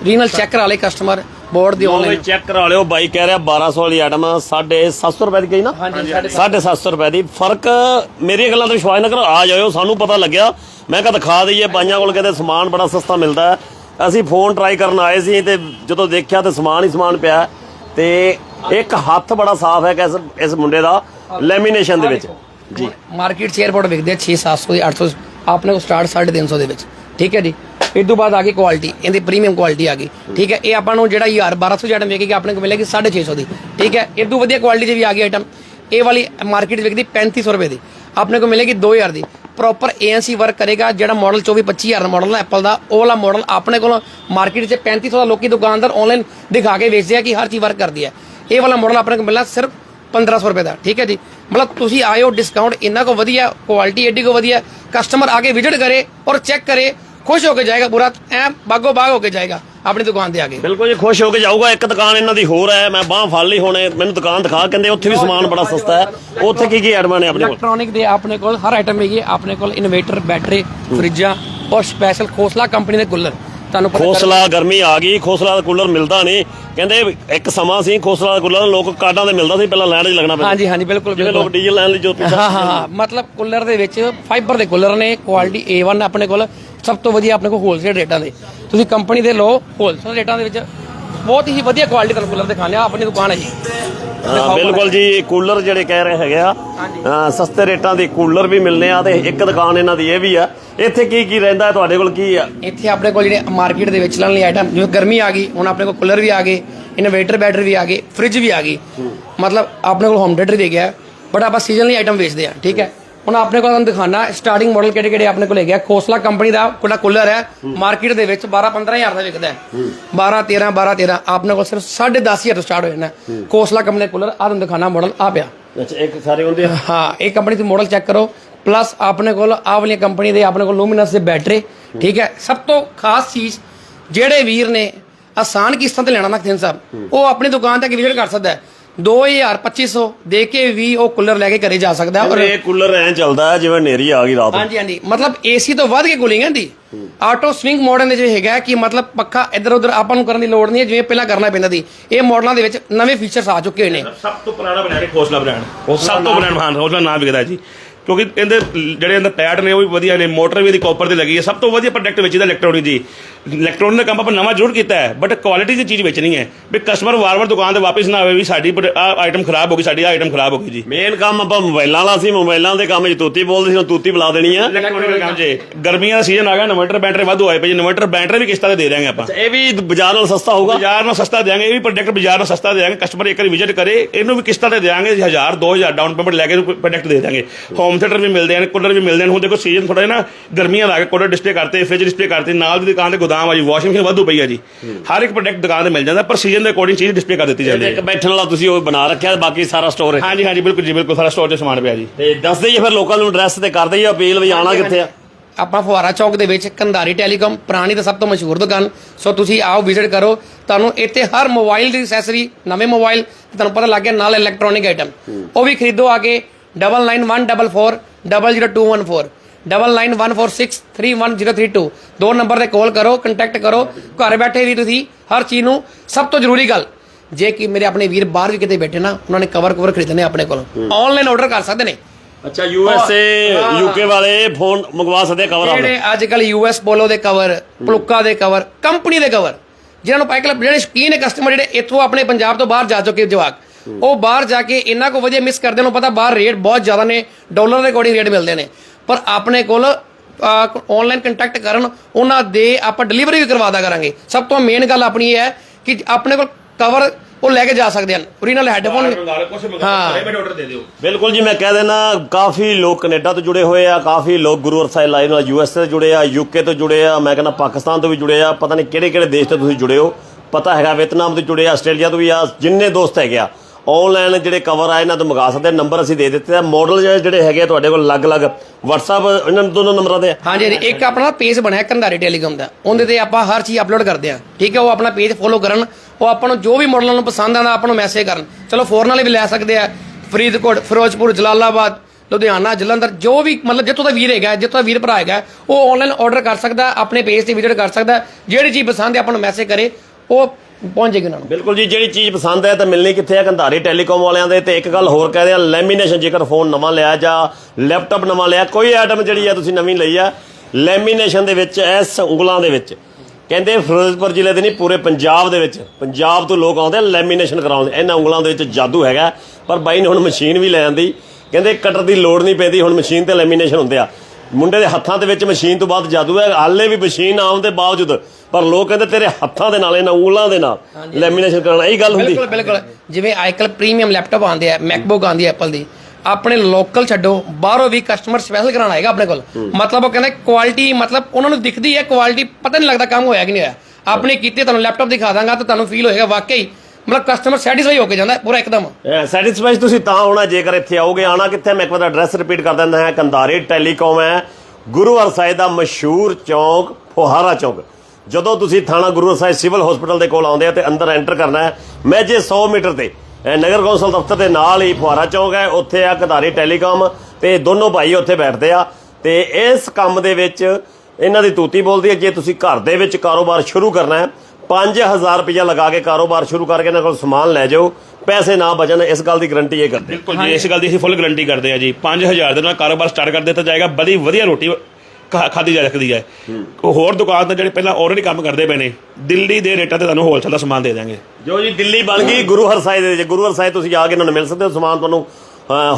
ਰੀਨਲ ਚੈੱਕ ਕਰਾ ਲੇ ਕਸਟਮਰ ਬੋਰਡ ਦੀ ਆਨਲਾਈਨ ਚੈੱਕ ਕਰਾ ਲਿਓ। ਬਾਈ ਕਹਿ ਰਿਹਾ 1200 ਵਾਲੀ ਆਈਟਮ 750 ਰੁਪਏ ਦੀ ਕਹੀ ਨਾ? ਹਾਂਜੀ ਸਾਡੇ 750 ਰੁਪਏ ਦੀ। ਫ਼ਰਕ ਮੇਰੀਆਂ ਗੱਲਾਂ ਤੋਂ ਵਿਸ਼ਵਾਸ ਨਾ ਕਰੋ ਆ ਜਾਇਓ ਸਾਨੂੰ ਪਤਾ ਲੱਗਿਆ। ਮੈਂ ਕਿਹਾ ਦਿਖਾ ਦਈਏ ਬਾਈਆਂ ਕੋਲ ਕਹਿੰਦੇ ਸਮਾਨ ਬੜਾ ਸਸਤਾ ਮਿਲਦਾ ਅਸੀਂ ਫੋਨ ਟਰਾਈ ਕਰਨ ਆਏ ਸੀ ਤੇ ਜਦੋਂ ਦੇਖਿਆ ਤੇ ਸਮਾਨ ਹੀ ਸਮਾਨ ਪਿਆ। ਤੇ ਇੱਕ ਹੱਥ ਬੜਾ ਸਾਫ਼ ਹੈ ਕਿ ਇਸ ਇਸ ਮੁੰਡੇ ਦਾ ਲੈਮੀਨੇਸ਼ਨ ਦੇ ਵਿੱਚ। ਜੀ। ਮਾਰਕੀਟ ਚ 에어ਪੋਰਟ ਵਿਕਦੇ ਆ 6 700 ਦੀ 800 ਆਪਣੇ ਕੋਲ ਸਟਾਰਟ 350 ਦੇ ਵਿੱਚ। ਠੀਕ ਹੈ ਜੀ? ਇਸ ਤੋਂ ਬਾਅਦ ਆ ਗਈ ਕੁਆਲਿਟੀ ਇਹਦੀ ਪ੍ਰੀਮੀਅਮ ਕੁਆਲਿਟੀ ਆ ਗਈ। ਠੀਕ ਹੈ? ਇਹ ਆਪਾਂ ਨੂੰ ਜਿਹੜਾ 1000 1200 ਦੀ ਆਈਟਮ ਵਿਕੇਗੀ ਆਪਣੇ ਕੋਲ ਮਿਲੇਗੀ 650 ਦੀ। ਠੀਕ ਹੈ? ਇਹ ਤੋਂ ਵਧੀਆ ਕੁਆਲਿਟੀ 'ਚ ਵੀ ਆ ਗਈ ਆਈਟਮ ਇਹ ਵਾਲੀ ਮਾਰਕੀਟ 'ਚ ਵਿਕਦੀ 3500 ਰੁਪਏ ਦੀ। ਆਪਣੇ ਕੋਲ ਮਿਲੇਗੀ 2000 ਦੀ। ਪ੍ਰੋਪਰ ਏਐਨਸੀ ਵਰਕ ਕਰੇਗਾ, ਜਿਹੜਾ ਮਾਡਲ 24 25000 ਦਾ ਮਾਡਲ ਹੈ ਐਪਲ ਦਾ। ਉਹ ਵਾਲਾ ਮਾਡਲ ਆਪਣੇ ਕੋਲ ਮਾਰਕੀਟ 'ਚ 3500 ਦਾ ਲੋਕੀ ਦੁਕਾਨਦਾਰ ਆਨਲਾਈਨ ਦਿਖਾ ਕੇ ਵੇਚਦੇ ਆ ਕਿ ਹਰ ਚੀਜ਼ ਵਰਕ ਕਰਦੀ ਹੈ। ਇਹ ਵਾਲਾ ਮਾਡਲ ਆਪਣੇ ਕੋਲ ਮਿਲਣਾ ਸਿਰਫ 1500 ਰੁਪਏ ਦਾ ਠੀਕ ਹੈ ਜੀ। ਮਤਲਬ ਤੁਸੀਂ ਆਇਓ ਡਿਸਕਾਊਂਟ ਇੰਨਾ ਕੋ ਵਧੀਆ ਕੁਆਲਿਟੀ ਐਡੀ ਕੋ ਵਧੀਆ ਕਸਟਮਰ ਆ ਕੇ ਵਿਜ਼ਿਟ ਕਰੇ ਔਰ ਚੈੱਕ ਕਰੇ ਖੁਸ਼ ਹੋ ਕੇ ਜਾਏਗਾ ਪੂਰਾ ਐ ਬਾਗੋ ਬਾਗ ਹੋ ਕੇ ਜਾਏਗਾ ਆਪਣੀ ਦੁਕਾਨ ਤੇ ਆ ਕੇ ਬਿਲਕੁਲ ਜੀ ਖੁਸ਼ ਹੋ ਕੇ ਜਾਊਗਾ। ਇੱਕ ਦੁਕਾਨ ਇਹਨਾਂ ਦੀ ਹੋਰ ਹੈ ਮੈਂ ਬਾਹ ਫੜ ਲਈ ਹੁਣ ਮੈਨੂੰ ਦੁਕਾਨ ਦਿਖਾ ਕਹਿੰਦੇ ਉੱਥੇ ਵੀ ਸਮਾਨ ਬੜਾ ਸਸਤਾ ਹੈ। ਉੱਥੇ ਕੀ ਕੀ ਐਡਮਾਂ ਨੇ ਆਪਣੇ ਕੋਲ? ਇਲੈਕਟ੍ਰੋਨਿਕ ਦੇ ਆਪਣੇ ਕੋਲ ਹਰ ਆਈਟਮ ਹੈਗੀ। ਆਪਣੇ ਕੋਲ ਇਨਵੇਟਰ ਬੈਟਰੀ ਫਰਿੱਜਾਂ ਔਰ ਸਪੈਸ਼ਲ ਖੋਸਲਾ ਕੰਪਨੀ ਦੇ ਕੂਲਰ ਤੁਹਾਨੂੰ ਪਤਾ ਖੋਸਲਾ ਗਰਮੀ ਆ ਗਈ ਖੋਸਲਾ ਦਾ ਕੂਲਰ ਮਿਲਦਾ ਨਹੀਂ। ਕਹਿੰਦੇ ਇੱਕ ਸਮਾਂ ਸੀ ਖੋਸਲਾ ਦਾ ਕੂਲਰ ਲੋਕ ਕਾਰਡਾਂ ਤੇ ਮਿਲਦਾ ਸੀ ਪਹਿਲਾਂ ਲਾਈਨ 'ਚ ਲੱਗਣਾ ਪੈਂਦਾ ਹਾਂਜੀ ਹਾਂਜੀ ਬਿਲਕੁਲ ਬਿਲਕੁਲ। ਲੋਕ ਡੀਜ਼ਲ ਲੈਣ ਲਈ ਜੋ ਪਿੱਛਾ ਹਾਂ ਹਾਂ ਹਾਂ ਮਤਲਬ ਕੂਲਰ ਦੇ ਵਿੱਚ ਫਾਈਬਰ ਦੇ ਕੂਲਰ ਨੇ ਕੁਆਲਿਟੀ A1 ਆਪਣੇ ਕੋਲ ਸਭ ਤੋਂ ਵਧੀਆ ਆਪਣੇ ਕੋਲ ਹੋਲਸੇਲ ਰੇਟਾਂ ਦੇ। ਤੁਸੀਂ ਕੰਪਨੀ ਦੇ ਲਓ ਹੋਲਸੇਲ ਰੇਟਾਂ ਦੇ ਵਿੱਚ ਬਹੁਤ ਹੀ ਵਧੀਆ ਕੁਆਲਿਟੀ ਦਾ ਕੂਲਰ ਦਿਖਾਣੇ ਆ ਆਪਣੀ ਦੁਕਾਨ ਹੈ ਜੀ। ਹਾਂ ਬਿਲਕੁਲ ਜੀ ਕੂਲਰ ਜਿਹੜੇ ਕਹਿ ਰਹੇ ਹੈਗੇ ਆ ਸਸਤੇ ਰੇਟਾਂ ਦੇ ਕੂਲਰ ਵੀ ਮਿਲਨੇ ਆ ਤੇ ਇੱਕ ਦੁਕਾਨ ਇਹਨਾਂ ਦੀ ਇਹ ਵੀ ਆ। ਇੱਥੇ ਕੀ ਕੀ ਰਹਿੰਦਾ ਹੈ ਤੁਹਾਡੇ ਕੋਲ ਕੀ ਆ? ਇੱਥੇ ਆਪਣੇ ਕੋਲ ਜਿਹੜੇ ਮਾਰਕੀਟ ਦੇ ਵਿੱਚ ਚੱਲਣ ਲਈ ਆਈਟਮ ਜਿਵੇਂ ਗਰਮੀ ਆ ਗਈ ਹੁਣ ਆਪਣੇ ਕੋਲ ਕੂਲਰ ਵੀ ਆ ਗਏ ਇਨਵੇਟਰ ਬੈਟਰੀ ਵੀ ਆ ਗਏ ਫ੍ਰਿਜ ਵੀ ਆ ਗਈ। ਮਤਲਬ ਆਪਣੇ ਕੋਲ ਹੋਮ ਥੀਏਟਰ ਵੀ ਗਿਆ ਬਟ ਆਪਾਂ ਸੀਜ਼ਨਲੀ ਆਈਟਮ ਵੇਚਦੇ ਆ ਠੀਕ ਹੈ? ਹੁਣ ਆਪਣੇ ਕੋਲ ਤੁਹਾਨੂੰ ਦਿਖਾਣਾ ਸਟਾਰਟਿੰਗ ਮਾਡਲ ਕਿਹੜੇ ਕਿਹੜੇ ਆਪਣੇ ਕੋਲ ਹੈਗੇ ਆ। ਖੋਸਲਾ ਕੰਪਨੀ ਦਾ ਕੋਲਾ ਕੂਲਰ ਹੈ। ਮਾਰਕੀਟ ਦੇ ਵਿੱਚ 12 15000 ਦਾ ਵਿਕਦਾ ਹੈ। 12 13 12 13 ਆਪਣੇ ਕੋਲ ਸਿਰਫ 10500 ਤੋਂ ਸਟਾਰਟ ਹੋ ਹੈ। ਖੋਸਲਾ ਕੰਪਨੀ ਦਾ ਕੂਲਰ ਆ ਤੁਹਾਨੂੰ ਦਿਖਾਣਾ ਮਾਡਲ ਆ ਪਿਆ। ਅੱਛਾ ਇੱਕ ਸਾਰੇ ਹੁੰਦੇ ਆ? ਹਾਂ ਇਹ ਕੰਪਨੀ ਦੇ ਮਾਡਲ ਚੈੱਕ ਕਰੋ। ਪਲੱਸ ਆਪਣੇ ਕੋਲ ਆਹ ਵਾਲੀ ਕੰਪਨੀ ਦੇ ਆਪਣੇ ਕੋਲ ਲੂਮੀਨਸ ਦੇ ਬੈਟਰੀ ਠੀਕ ਹੈ। ਸਭ ਤੋਂ ਖਾਸ ਚੀਜ਼ ਜਿਹੜੇ ਵੀਰ ਨੇ ਆਸਾਨ ਕਿਸ਼ਤਾਂ ਤੇ ਲੈਣਾ ਨਾ ਖਿੰਨ ਸਾਹਿਬ ਉਹ ਆਪਣੀ ਦੁਕਾਨ ਤੇ ਵਿਜ਼ਿਟ ਕਰ ਸਕਦਾ ਹੈ। 2000 2500 ਦੇ ਕੇ ਵੀ ਉਹ ਕੂਲਰ ਲੈ ਕੇ ਘਰੇ ਜਾ ਸਕਦਾ ਹੈ ਔਰ ਇਹ ਕੂਲਰ ਐਂ ਚੱਲਦਾ ਹੈ ਜਿਵੇਂ ਨੇਰੀ ਆ ਗਈ ਰਾਤ ਨੂੰ। ਹਾਂਜੀ ਹਾਂਜੀ। ਮਤਲਬ ਏਸੀ ਤੋਂ ਵੱਧ ਕੇ ਕੂਲਿੰਗ ਹੈ ਦੀ ਆਟੋ ਸਵਿੰਗ ਮਾਡਲ ਦੇ ਵਿੱਚ ਹੈਗਾ ਕਿ ਮਤਲਬ ਪੱਖਾ ਇੱਧਰ ਉੱਧਰ ਆਪਾਂ ਨੂੰ ਕਰਨ ਦੀ ਲੋੜ ਨਹੀਂ ਹੈ ਜਿਵੇਂ ਪਹਿਲਾਂ ਕਰਨਾ ਪੈਂਦਾ ਸੀ। ਇਹ ਮਾਡਲਾਂ ਦੇ ਵਿੱਚ ਨਵੇਂ ਫੀਚਰਸ ਆ ਚੁੱਕੇ ਹੋਏ ਨੇ। ਸਭ ਤੋਂ ਪੁਰਾਣਾ ਬ੍ਰਾਂਡ ਹੈ ਖੋਸਲਾ ਬ੍ਰਾਂਡ ਸਭ ਤੋਂ ਬ੍ਰਾਂਡ ਹਾਂ ਉਹਦਾ ਨਾਮ ਵਿਕਦਾ ਜੀ। ਕਿਉਂਕਿ ਇਹਦੇ ਜਿਹੜੇ ਇਹਦੇ ਟਾਇਰ ਨੇ ਉਹ ਵੀ ਵਧੀਆ ਨੇ ਮੋਟਰ ਵੀ ਇਹਦੀ ਕਾਪਰ ਦੀ ਲੱਗੀ ਹੈ। ਸਭ ਤੋਂ ਵਧੀਆ ਪ੍ਰੋਡਕਟ ਵੇਚਦਾ ਇਲੈਕਟ੍ਰੋਨਿਕ ਜੀ। ਇਲੈਕਟ੍ਰੋਨਿਕ ਦਾ ਕੰਮ ਆਪਾਂ ਨਵਾਂ ਜ਼ਰੂਰ ਕੀਤਾ ਹੈ ਬਟ ਕੁਆਲਿਟੀ ਦੀ ਚੀਜ਼ ਵੇਚਣੀ ਹੈ। ਵੀ ਕਸਟਮਰ ਵਾਰ-ਵਾਰ ਦੁਕਾਨ ਤੇ ਵਾਪਸ ਨਾ ਆਵੇ ਵੀ ਸਾਡੀ ਆਈਟਮ ਖਰਾਬ ਹੋ ਗਈ ਸਾਡੀ ਆਈਟਮ ਖਰਾਬ ਹੋ ਗਈ ਜੀ। ਮੇਨ ਕੰਮ ਆਪਾਂ ਮੋਬਾਈਲਾਂ ਵਾਲਾ ਸੀ ਮੋਬਾਈਲਾਂ ਦੇ ਕੰਮ 'ਚ ਤੂਤੀ ਬੋਲਦੇ ਸੀ ਹੁਣ ਤੂਤੀ ਬੁਲਾ ਦੇਣੀ ਆ। ਇਲੈਕਟ੍ਰੋਨਿਕ ਦਾ ਕੰਮ ਜੇ। ਗਰਮੀਆਂ ਦਾ ਸੀਜ਼ਨ ਆ ਗਿਆ ਇਨਵਰਟਰ ਬੈਟਰੀ ਵਾਧੂ ਆਏ ਪਏ ਜੀ ਇਨਵਰਟਰ ਬੈਟਰੀ ਵੀ ਕਿਸ਼ਤਾਂ ਤੇ ਦੇ ਦਿਆਂਗੇ ਆਪਾਂ। ਇਹ ਵੀ ਬਾਜ਼ਾਰ ਨਾਲ ਸਸਤਾ ਹੋਊਗਾ? ਬਾਜ਼ਾਰ ਨਾਲ ਸਸਤਾ ਦੇਾਂਗੇ ਇਹ ਵੀ ਪ੍ਰੋਡਕਟ ਬਾਜ਼ਾਰ ਨਾਲ ਸਸਤਾ ਦੇਾਂਗੇ ਕਸਟਮਰ ਇੱਕ ਵਾਰੀ ਵਿਜ਼ਿਟ ਕਰੇ ਇਹਨੂੰ ਵੀ ਕਿਸ਼ਤਾਂ ਤੇ ਦੇਾਂਗੇ 1000 2000 ਡਾਊਨ ਪੇਮੈਂਟ ਲੈ ਕੇ ਪ੍ਰੋਡਕਟ ਦੇ ਦਾਂਗੇ ਹੋਮ ਥੀਏਟਰ ਵੀ ਮਿਲਦੇ ਹਨ ਕੂਲਰ ਵੀ ਮਿਲਦੇ ਹਨ। ਹੁਣ ਦੇਖੋ ਸੀਜ਼ਨ ਥੋੜਾ ਨਾ ਗਰਮੀਆਂ ਦਾ ਆ ਗਿਆ ਕੂਲਰ ਡਿਸਪਲੇ ਕਰਤੇ ਫ੍ਰਿਜ ਡਿਸਪਲੇ ਕਰਤੇ ਨਾਲ ਦੀ ਦੁਕਾਨ ਤੇ ਗੋਦਾਮ ਆ ਜੀ ਵਾਸ਼ਿੰਗ ਮਸ਼ੀਨ ਵਾਧੂ ਪਈ ਆ ਜੀ। ਹਰ ਇੱਕ ਪ੍ਰੋਡਕਟ ਦੁਕਾਨ ਤੇ ਮਿਲ ਜਾਂਦਾ ਪਰ ਸੀਜ਼ਨ ਦੇ ਅਕੋਰਡਿੰਗ ਚੀਜ਼ ਡਿਸਪਲੇ ਕਰ ਦਿੱਤੀ ਜਾਂਦੀ ਇੱਕ ਹੈ। ਬੈਠਣ ਵਾਲਾ ਤੁਸੀਂ ਉਹ ਬਣਾ ਰੱਖਿਆ ਬਾਕੀ ਸਾਰਾ ਸਟੋਰ ਹੈ। ਹਾਂਜੀ ਹਾਂਜੀ ਬਿਲਕੁਲ ਜੀ ਬਿਲਕੁਲ ਸਾਰਾ ਸਟੋਰ 'ਚ ਸਮਾਨ ਪਿਆ ਜੀ। ਤੇ ਦੱਸ ਦਈਏ ਫਿਰ ਲੋਕਾਂ ਨੂੰ ਐਡਰੈਸ ਤੇ ਕਰ ਦਈਏ ਅਪੀਲ ਵੀ ਆਣਾ ਕਿੱਥੇ ਆ? ਆਪਾਂ ਫੁਆਰਾ ਚੌਕ ਦੇ ਵਿੱਚ ਕੰਧਾਰੀ ਟੈਲੀਕਾਮ ਪੁਰਾਣੀ ਤੇ ਸਭ ਤੋਂ ਮਸ਼ਹੂਰ ਦੁਕਾਨ। ਸੋ ਤੁਸੀਂ ਆਓ ਵਿਜ਼ਿਟ ਕਰੋ। ਤੁਹਾਨੂੰ ਇੱਥੇ ਹਰ ਮੋਬਾਈਲ ਦੀ ਐਕਸੈਸਰੀ ਨਵੇਂ ਮੋਬਾਈਲ ਤੁਹਾਨੂੰ ਪਤਾ ਲੱਗ ਗਿਆ ਨਾਲ ਇਲੈਕਟ੍ਰੋਨਿਕ ਆਈਟਮ ਉਹ ਵੀ ਖਰੀਦੋ ਆ ਕੇ 9914400214 9914631032 ਦੋ ਨੰਬਰ ਤੇ ਕਾਲ ਕਰੋ ਕੰਟੈਕਟ ਕਰੋ ਘਰ ਬੈਠੇ ਵੀ ਤੁਸੀਂ ਹਰ ਚੀਜ਼ ਨੂੰ ਸਭ ਤੋਂ ਜ਼ਰੂਰੀ ਗੱਲ ਜੇ ਕਿ ਮੇਰੇ ਆਪਣੇ ਵੀਰ ਬਾਹਰ ਵੀ ਕਿਤੇ ਬੈਠੇ ਨਾ ਉਹਨਾਂ ਨੇ ਕਵਰ ਕਵਰ ਖਰੀਦਣੇ ਆਪਣੇ ਕੋਲ। ਆਨਲਾਈਨ ਆਰਡਰ ਕਰ ਸਕਦੇ ਨੇ। ਅੱਛਾ ਯੂ ਐਸ ਏ ਹਾਂ। ਯੂਕੇ ਵਾਲੇ ਫੋਨ ਮੰਗਵਾ ਸਕਦੇ ਕਵਰ ਆਉਂਦੇ ਜਿਹੜੇ ਅੱਜ ਕੱਲ ਯੂਐਸ ਪੋਲੋ ਦੇ ਕਵਰ ਪਲੁੱਕਾ ਦੇ ਕਵਰ ਕੰਪਨੀ ਦੇ ਕਵਰ ਜਿਹਨਾਂ ਨੂੰ ਪਾਈਕਲ ਜਿਹੜੇ ਸ਼ਕੀਨ ਹੈ ਕਸਟਮਰ ਜਿਹੜੇ ਇੱਥੋਂ ਆਪਣੇ ਪੰਜਾਬ ਤੋਂ ਬਾਹਰ ਜਾ ਚੁੱਕੇ ਜਵਾਕ ਉਹ ਬਾਹਰ ਜਾ ਕੇ ਇੰਨਾ ਕੋ ਵਧੀਆ ਮਿਸ ਕਰਦੇ ਨੂੰ ਪਤਾ ਬਾਹਰ ਰੇਟ ਬਹੁਤ ਜ਼ਿਆਦਾ ਨੇ ਡਾਲਰ ਦੇ ਅਕੋਰਡਿੰਗ ਰੇਟ ਮਿਲਦੇ ਨੇ। ਪਰ ਆਪਣੇ ਕੋਲ ਆਨਲਾਈਨ ਕੰਟੈਕਟ ਕਰਨ ਉਹਨਾਂ ਦੇ ਆਪਾਂ ਡਿਲੀਵਰੀ ਵੀ ਕਰਵਾ ਦਾਂ ਕਰਾਂਗੇ। ਸਭ ਤੋਂ ਮੇਨ ਗੱਲ ਆਪਣੀ ਇਹ ਹੈ ਕਿ ਆਪਣੇ ਕੋਲ ਕਵਰ ਉਹ ਲੈ ਕੇ ਜਾ ਸਕਦੇ ਹਨ। ਓਰੀਜਨਲ ਹੈੱਡਫੋਨ ਹਾਂ। ਆਰਡਰ ਦੇ ਦਿਓ। ਬਿਲਕੁਲ ਜੀ ਮੈਂ ਕਹਿ ਦੇਣਾ ਕਾਫੀ ਲੋਕ ਕੈਨੇਡਾ ਤੋਂ ਜੁੜੇ ਹੋਏ ਆ ਕਾਫੀ ਲੋਕ ਗੁਰੂ ਅਰਸਾਈ ਲਾਈਨ ਨਾਲ ਯੂ ਐਸ ਤੋਂ ਜੁੜੇ ਆ ਯੂਕੇ ਤੋਂ ਜੁੜੇ ਆ ਮੈਂ ਕਹਿੰਦਾ ਪਾਕਿਸਤਾਨ ਤੋਂ ਵੀ ਜੁੜੇ ਆ ਪਤਾ ਨਹੀਂ ਕਿਹੜੇ ਕਿਹੜੇ ਦੇਸ਼ ਤੋਂ ਤੁਸੀਂ ਜੁੜੇ ਹੋ ਪਤਾ ਹੈਗਾ ਵੀਅਤਨਾਮ ਤੋਂ ਜੁੜੇ ਆ ਆਸਟ੍ਰੇਲੀਆ ਤੋਂ ਵੀ ਆ ਜਿੰਨੇ ਦੋਸਤ ਹੈਗੇ ਆ। ਆਨਲਾਈਨ ਜਿਹੜੇ ਕਵਰ ਆ, ਇਹਨਾਂ ਤੋਂ ਮੰਗਾ ਸਕਦੇ ਨੰਬਰ ਅਸੀਂ ਦੇ ਦਿੱਤੇ ਆ। ਮਾਡਲ ਜਿਹੜੇ ਹੈਗੇ ਤੁਹਾਡੇ ਕੋਲ ਅਲੱਗ-ਅਲੱਗ। WhatsApp, ਇਹਨਾਂ ਦੋਨੋਂ ਨੰਬਰਾਂ ਤੇ ਹਾਂਜੀ ਇੱਕ ਆਪਣਾ ਪੇਜ ਬਣਿਆ ਕੰਧਾਰੀ ਟੈਲੀਕਾਮ ਦਾ। ਉਹਦੇ ਤੇ ਆਪਾਂ ਹਰ ਚੀਜ਼ ਅਪਲੋਡ ਕਰਦੇ ਆ। ਠੀਕ ਹੈ, ਉਹ ਆਪਣਾ ਪੇਜ ਫੋਲੋ ਕਰਨ। ਉਹ ਆਪਾਂ ਨੂੰ ਜੋ ਵੀ ਮਾਡਲਾਂ ਨੂੰ ਪਸੰਦ ਆਉਂਦਾ, ਆਪਾਂ ਨੂੰ ਮੈਸੇਜ ਕਰਨ। ਚਲੋ ਫੋਰਨ ਵਾਲੇ ਵੀ ਲੈ ਸਕਦੇ ਆ। ਫਰੀਦਕੋਟ, ਫਿਰੋਜ਼ਪੁਰ, ਜਲਾਲਾਬਾਦ, ਲੁਧਿਆਣਾ, ਜਲੰਧਰ, ਜੋ ਵੀ ਮਤਲਬ ਜਿੱਥੋਂ ਦਾ ਵੀਰ ਹੈਗਾ, ਜਿੱਥੋਂ ਦਾ ਵੀਰ ਭਰਾ ਹੈਗਾ, ਉਹ ਆਨਲਾਈਨ ਆਰਡਰ ਕਰ ਸਕਦਾ, ਆਪਣੇ ਪੇਜ ਤੇ ਵਿਜ਼ਿਟ ਕਰ ਸਕਦਾ। ਜਿਹੜੀ ਚੀਜ਼ ਪਸੰਦ ਹੈ, ਆਪਾਂ ਨੂੰ ਮੈਸੇਜ ਕਰੇ। ਉਹ ਪਹੁੰਚ ਜਾਏਗੀ ਉਹਨਾਂ ਨੂੰ। ਬਿਲਕੁਲ ਜੀ, ਜਿਹੜੀ ਚੀਜ਼ ਪਸੰਦ ਹੈ ਤਾਂ ਮਿਲਣੀ ਕਿੱਥੇ ਹੈ ਕੰਧਾਰੀ ਟੈਲੀਕਾਮ ਵਾਲਿਆਂ ਦੇ ਤੇ ਇੱਕ ਗੱਲ ਹੋਰ ਕਹਿ ਦਿਆਂ, ਲੈਮੀਨੇਸ਼ਨ, ਜੇਕਰ ਫੋਨ ਨਵਾਂ ਲਿਆ ਜਾਂ ਲੈਪਟਾਪ ਨਵਾਂ ਲਿਆ, ਕੋਈ ਆਈਟਮ ਜਿਹੜੀ ਆ ਤੁਸੀਂ ਨਵੀਂ ਲਈ ਆ, ਲੈਮੀਨੇਸ਼ਨ ਦੇ ਵਿੱਚ ਇਸ ਉਂਗਲਾਂ ਦੇ ਵਿੱਚ। ਕਹਿੰਦੇ ਫਿਰੋਜ਼ਪੁਰ ਜ਼ਿਲ੍ਹੇ ਦੇ ਨਹੀਂ, ਪੂਰੇ ਪੰਜਾਬ ਦੇ ਵਿੱਚ, ਪੰਜਾਬ ਤੋਂ ਲੋਕ ਆਉਂਦੇ ਆ, ਲੈਮੀਨੇਸ਼ਨ ਕਰਾਉਂਦੇ ਇਹਨਾਂ ਉਂਗਲਾਂ ਦੇ ਵਿੱਚ ਜਾਦੂ ਹੈਗਾ, ਪਰ ਬਾਈ ਨੇ ਹੁਣ ਮਸ਼ੀਨ ਵੀ ਲੈ ਆਂਦੀ। ਕਹਿੰਦੇ ਕਟਰ ਦੀ ਲੋੜ ਨਹੀਂ ਪੈਂਦੀ, ਹੁਣ ਮਸ਼ੀਨ ਤੇ ਲੈਮੀਨੇਸ਼ਨ ਹੁੰਦੇ ਆ। ਮੁੰਡੇ ਦੇ ਹੱਥਾਂ ਦੇ ਵਿੱਚ ਮਸ਼ੀਨ ਤੋਂ ਬਾਅਦ ਜਾਦੂ ਹੈ। ਹਾਲੇ ਵੀ ਮਸ਼ੀਨ ਆਉਣ ਦੇ ਬਾਵਜੂਦ ਪਰ ਲੋਕ ਕਹਿੰਦੇ ਤੇਰੇ ਹੱਥਾਂ ਦੇ ਨਾਲ ਇਹਨਾਂ ਉਂਗਲਾਂ ਦੇ ਨਾਲ ਲੈਮੀਨੇਸ਼ਨ ਕਰਾਉਣਾ ਇਹ ਗੱਲ ਹੁੰਦੀ। ਬਿਲਕੁਲ ਬਿਲਕੁਲ। ਜਿਵੇਂ ਅੱਜਕੱਲ ਪ੍ਰੀਮੀਅਮ ਲੈਪਟਾਪ ਆਉਂਦੇ ਆ ਮੈਕਬੁੱਕ ਆਉਂਦੀ ਹੈ ਐਪਲ ਦੀ। ਆਪਣੇ ਲੋਕਲ ਛੱਡੋ ਬਾਹਰੋਂ ਵੀ ਕਸਟਮਰ ਸਪੈਸ਼ਲ ਕਰਾਉਣ ਆਏਗਾ ਆਪਣੇ ਕੋਲ। ਮਤਲਬ ਉਹ ਕਹਿੰਦਾ ਕੁਆਲਿਟੀ ਮਤਲਬ ਉਹਨਾਂ ਨੂੰ ਦਿਖਦੀ ਹੈ ਕੁਆਲਿਟੀ ਪਤਾ ਨਹੀਂ ਲੱਗਦਾ ਕੰਮ ਹੋਇਆ ਕਿ ਨਹੀਂ ਹੋਇਆ। ਆਪਣੇ ਕੀਤੇ ਤੁਹਾਨੂੰ ਲੈਪਟਾਪ ਦਿਖਾ ਦਾਂਗਾ ਤਾਂ ਤੁਹਾਨੂੰ ਫੀਲ ਹੋਏਗਾ ਵਾਕਈ। ਮਤਲਬ ਕਸਟਮਰ ਸੈਟੀਸਫਾਈ ਹੋ ਕੇ ਜਾਂਦਾ ਹੈ ਪੂਰਾ ਇੱਕਦਮ। ਸੈਟੀਸਫਾਈਡ ਤੁਸੀਂ ਤਾਂ ਹੋਣਾ, ਜੇਕਰ ਇੱਥੇ ਆਓਗੇ, ਆਣਾ ਕਿੱਥੇ, ਮੈਂ ਇੱਕ ਵਾਰ ਐਡਰੈਸ ਰਿਪੀਟ ਕਰ ਦਿੰਦਾ ਹਾਂ, ਕੰਧਾਰੀ ਟੈਲੀਕਾਮ ਹੈ, ਗੁਰੂ ਹਰਸਾਏ ਦਾ ਮਸ਼ਹੂਰ ਚੌਂਕ, ਫੁਹਾਰਾ ਚੌਂਕ। ਜਦੋਂ ਤੁਸੀਂ ਥਾਣਾ ਗੁਰੂ ਹਰਸਾਏ ਸਿਵਲ ਹਸਪੀਟਲ ਦੇ ਕੋਲ ਆਉਂਦੇ ਆ ਤੇ ਅੰਦਰ ਐਂਟਰ ਕਰਨਾ ਹੈ ਮੈਜੇ 100 ਮੀਟਰ ਤੇ ਨਗਰ ਕੌਂਸਲ ਦਫ਼ਤਰ ਦੇ ਨਾਲ ਹੀ ਫੁਹਾਰਾ ਚੌਂਕ ਹੈ, ਉੱਥੇ ਆ ਕਧਾਰੀ ਟੈਲੀਕਾਮ ਤੇ ਦੋਨੋਂ ਭਾਈ ਉੱਥੇ ਬੈਠਦੇ ਆ। ਤੇ ਇਸ ਕੰਮ ਦੇ ਵਿੱਚ ਇਹਨਾਂ ਦੀ ਤੂਤੀ ਬੋਲਦੀ ਹੈ, ਜੇ ਤੁਸੀਂ ਘਰ ਦੇ ਵਿੱਚ ਕਾਰੋਬਾਰ ਸ਼ੁਰੂ ਕਰਨਾ ਹੈ 5000 ਰੁਪਇਆ ਲਗਾ ਕੇ ਕਾਰੋਬਾਰ ਸ਼ੁਰੂ ਕਰਕੇ ਇਹਨਾਂ ਕੋਲ ਸਮਾਨ ਲੈ ਜਾਓ। ਪੈਸੇ ਨਾ ਬਚਣ ਇਸ ਗੱਲ ਦੀ ਗਰੰਟੀ ਇਹ ਕਰਦੇ। ਬਿਲਕੁਲ ਜੀ ਇਸ ਗੱਲ ਦੀ ਅਸੀਂ ਫੁੱਲ ਗਾਰੰਟੀ ਕਰਦੇ ਆ ਜੀ। 5000 ਦੇ ਨਾਲ ਕਾਰੋਬਾਰ ਸਟਾਰਟ ਕਰ ਦਿੱਤਾ ਜਾਏਗਾ ਬੜੀ ਵਧੀਆ ਰੋਟੀ ਖਾ- ਖਾਧੀ ਜਾ ਸਕਦੀ ਹੈ। ਹੋਰ ਦੁਕਾਨ ਤੇ ਜਿਹੜੇ ਪਹਿਲਾਂ ਆਲਰੇਡੀ ਕੰਮ ਕਰਦੇ ਪਏ ਨੇ ਦਿੱਲੀ ਦੇ ਰੇਟਾਂ ਤੇ ਤੁਹਾਨੂੰ ਹੋਲਸੇਲ ਦਾ ਸਮਾਨ ਦੇ ਦਾਂਗੇ ਜੋ ਜੀ ਦਿੱਲੀ ਬਣ ਗਈ ਗੁਰੂ ਹਰਸਾਏ ਦੇ ਵਿੱਚ ਗੁਰੂ ਹਰਸਾਏ ਤੁਸੀਂ ਜਾ ਕੇ ਇਹਨਾਂ ਨੂੰ ਮਿਲ ਸਕਦੇ ਹੋ ਸਮਾਨ ਤੁਹਾਨੂੰ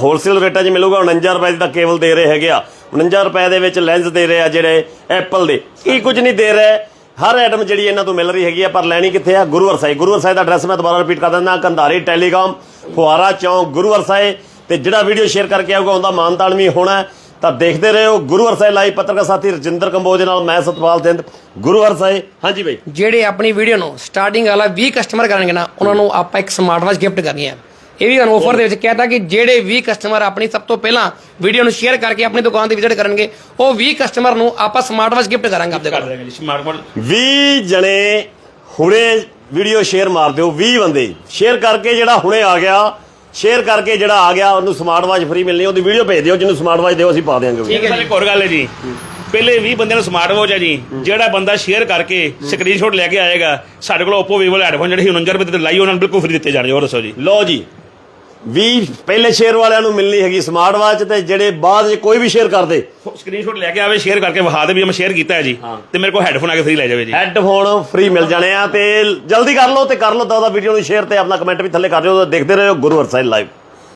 ਹੋਲਸੇਲ ਰੇਟਾਂ 'ਚ ਮਿਲੂਗਾ 49 ਰੁਪਏ ਦਾ ਕੇਬਲ ਦੇ ਰਹੇ ਹੈਗੇ ਆ। 49 ਰੁਪਏ ਦੇ ਵਿੱਚ ਲੈਂਸ ਦੇ ਰਹੇ ਆ ਜਿਹੜੇ ਐਪਲ ਦੇ। ਕੀ ਕੁਝ ਨਹੀਂ ਦੇ ਰਹੇ। ਹਰ ਆਈਟਮ ਜਿਹੜੀ ਇਹਨਾਂ ਤੋਂ ਮਿਲ ਰਹੀ ਹੈਗੀ ਆ, ਪਰ ਲੈਣੀ ਕਿੱਥੇ ਆ? ਗੁਰੂ ਹਰਸਾਏ ਗੁਰੂ ਸਾਹਿਬ ਦਾ ਐਡਰੈਸ ਮੈਂ ਦੁਬਾਰਾ ਰਿਪੀਟ ਕਰ ਦਿੰਦਾ, ਕੰਧਾਰੀ ਟੈਲੀਕਾਮ ਫੁਆਰਾ ਚੌਂਕ ਗੁਰੂਵਰ ਸਾਹਿਬ ਤੇ ਜਿਹੜਾ ਵੀਡੀਓ ਸ਼ੇਅਰ ਕਰਕੇ ਆਊਗਾ, ਉਹਦਾ ਮਾਨਤਾਨ ਵੀ ਹੋਣਾ ਤਾਂ ਦੇਖਦੇ ਰਹੋ ਗੁਰੂਵਰ ਸਾਹਿਬ ਲਾਈਵ ਪੱਤਰਕਾਰ ਸਾਥੀ ਰਜਿੰਦਰ ਕੰਬੋਜ ਨਾਲ ਮੈਂ ਸਤਪਾਲ ਸਿੰਘ ਗੁਰੂਵਰ ਸਾਹਿਬ ਹਾਂਜੀ ਬਾਈ। ਜਿਹੜੇ ਆਪਣੀ ਵੀਡੀਓ ਨੂੰ ਸਟਾਰਟਿੰਗ ਵਾਲਾ 20 ਕਸਟਮਰ ਕਰਨਗੇ ਨਾ, ਉਹਨਾਂ ਨੂੰ ਆਪਾਂ ਇੱਕ ਸਮਾਰਟ ਵਾਚ ਗਿਫਟ ਕਰਨੀ ਹੈ। ਇਹ ਵੀ ਤੁਹਾਨੂੰ ਆਫਰ ਦੇ ਵਿੱਚ ਕਹਿਤਾ ਕਿ ਜਿਹੜੇ 20 ਕਸਟਮਰ ਆਪਣੀ ਸਭ ਤੋਂ ਪਹਿਲਾਂ ਵੀਡੀਓ ਨੂੰ ਸ਼ੇਅਰ ਕਰਕੇ ਆਪਣੀ ਦੁਕਾਨ ਤੇ ਵਿਜ਼ਿਟ ਕਰਨਗੇ ਉਹ 20 ਕਸਟਮਰ ਨੂੰ ਆਪਾਂ ਸਮਾਰਟ ਵਾਚ ਗਿਫਟ ਕਰਾਂਗੇ ਆਪਦੇ ਕਰ ਕੋਲ ਜੀ 20 ਜਣੇ ਹੁਣੇ ਵੀਡੀਓ ਸ਼ੇਅਰ ਮਾਰ ਦਿਓ 20 ਬੰਦੇ। ਸ਼ੇਅਰ ਕਰਕੇ ਜਿਹੜਾ ਹੁਣੇ ਆ ਗਿਆ ਸ਼ੇਅਰ ਕਰਕੇ ਜਿਹੜਾ ਆ ਗਿਆ ਉਹਨੂੰ ਸਮਾਰਟ ਵਾਚ ਫ੍ਰੀ ਮਿਲਣੀ ਉਹਦੀ ਵੀਡੀਓ ਭੇਜ ਦਿਓ ਜਿਹਨੂੰ ਸਮਾਰਟ ਵਾਚ ਦਿਓ ਅਸੀਂ ਪਾ ਦਿਆਂਗੇ ਠੀਕ ਹੈ ਇੱਕ ਹੋਰ ਗੱਲ ਹੈ ਜੀ। ਪਹਿਲੇ 20 ਬੰਦਿਆਂ ਨੂੰ ਸਮਾਰਟ ਵਾਚ ਹੈ ਜੀ। ਜਿਹੜਾ ਬੰਦਾ ਸ਼ੇਅਰ ਕਰਕੇ ਸਕਰੀਨਸ਼ਾਟ ਲੈ ਕੇ ਆਏਗਾ ਸਾਡੇ ਕੋਲ Oppo Vivo ਹੈਡਫੋਨ ਜਿਹੜੇ 49 ਰੁਪਏ ਤੇ ਲਾਈ ਉਹਨਾਂ ਨੂੰ ਬਿਲਕੁਲ ਫ੍ਰੀ ਦਿੱਤੇ ਜਾਣਗੇ ਹੋਰ ਦੱਸੋ ਜੀ। ਲਓ ਜੀ 20 ਪਹਿਲੇ ਸ਼ੇਅਰ ਵਾਲਿਆਂ ਨੂੰ ਮਿਲਣੀ ਹੈਗੀ ਸਮਾਰਟ ਵਾਚ ਤੇ ਜਿਹੜੇ ਬਾਅਦ 'ਚ ਕੋਈ ਵੀ ਸ਼ੇਅਰ ਕਰਦੇ। ਸਕਰੀਨਸ਼ਾਟ ਲੈ ਕੇ ਆਵੇ ਸ਼ੇਅਰ ਕਰਕੇ ਵਿਖਾ ਦੇ ਵੀ ਮੈਂ ਸ਼ੇਅਰ ਕੀਤਾ ਹੈ ਜੀ। ਤੇ ਮੇਰੇ ਕੋਲ ਹੈਡਫੋਨ ਆ ਕੇ ਫ੍ਰੀ ਲੈ ਜਾਵੇ ਜੀ। ਹੈੱਡਫੋਨ ਫ੍ਰੀ ਮਿਲ ਜਾਣੇ ਆ ਤੇ ਜਲਦੀ ਕਰ ਲਓ ਤੇ ਕਰ ਲਓ ਤਾਂ ਉਹਦਾ ਵੀਡੀਓ ਨੂੰ ਸ਼ੇਅਰ ਤੇ ਆਪਣਾ ਕਮੈਂਟ ਵੀ ਥੱਲੇ ਕਰ ਦਿਓ ਦੇਖਦੇ ਰਹੋ ਗੁਰੂ ਹਰਸਾਈ ਲਾਈਵ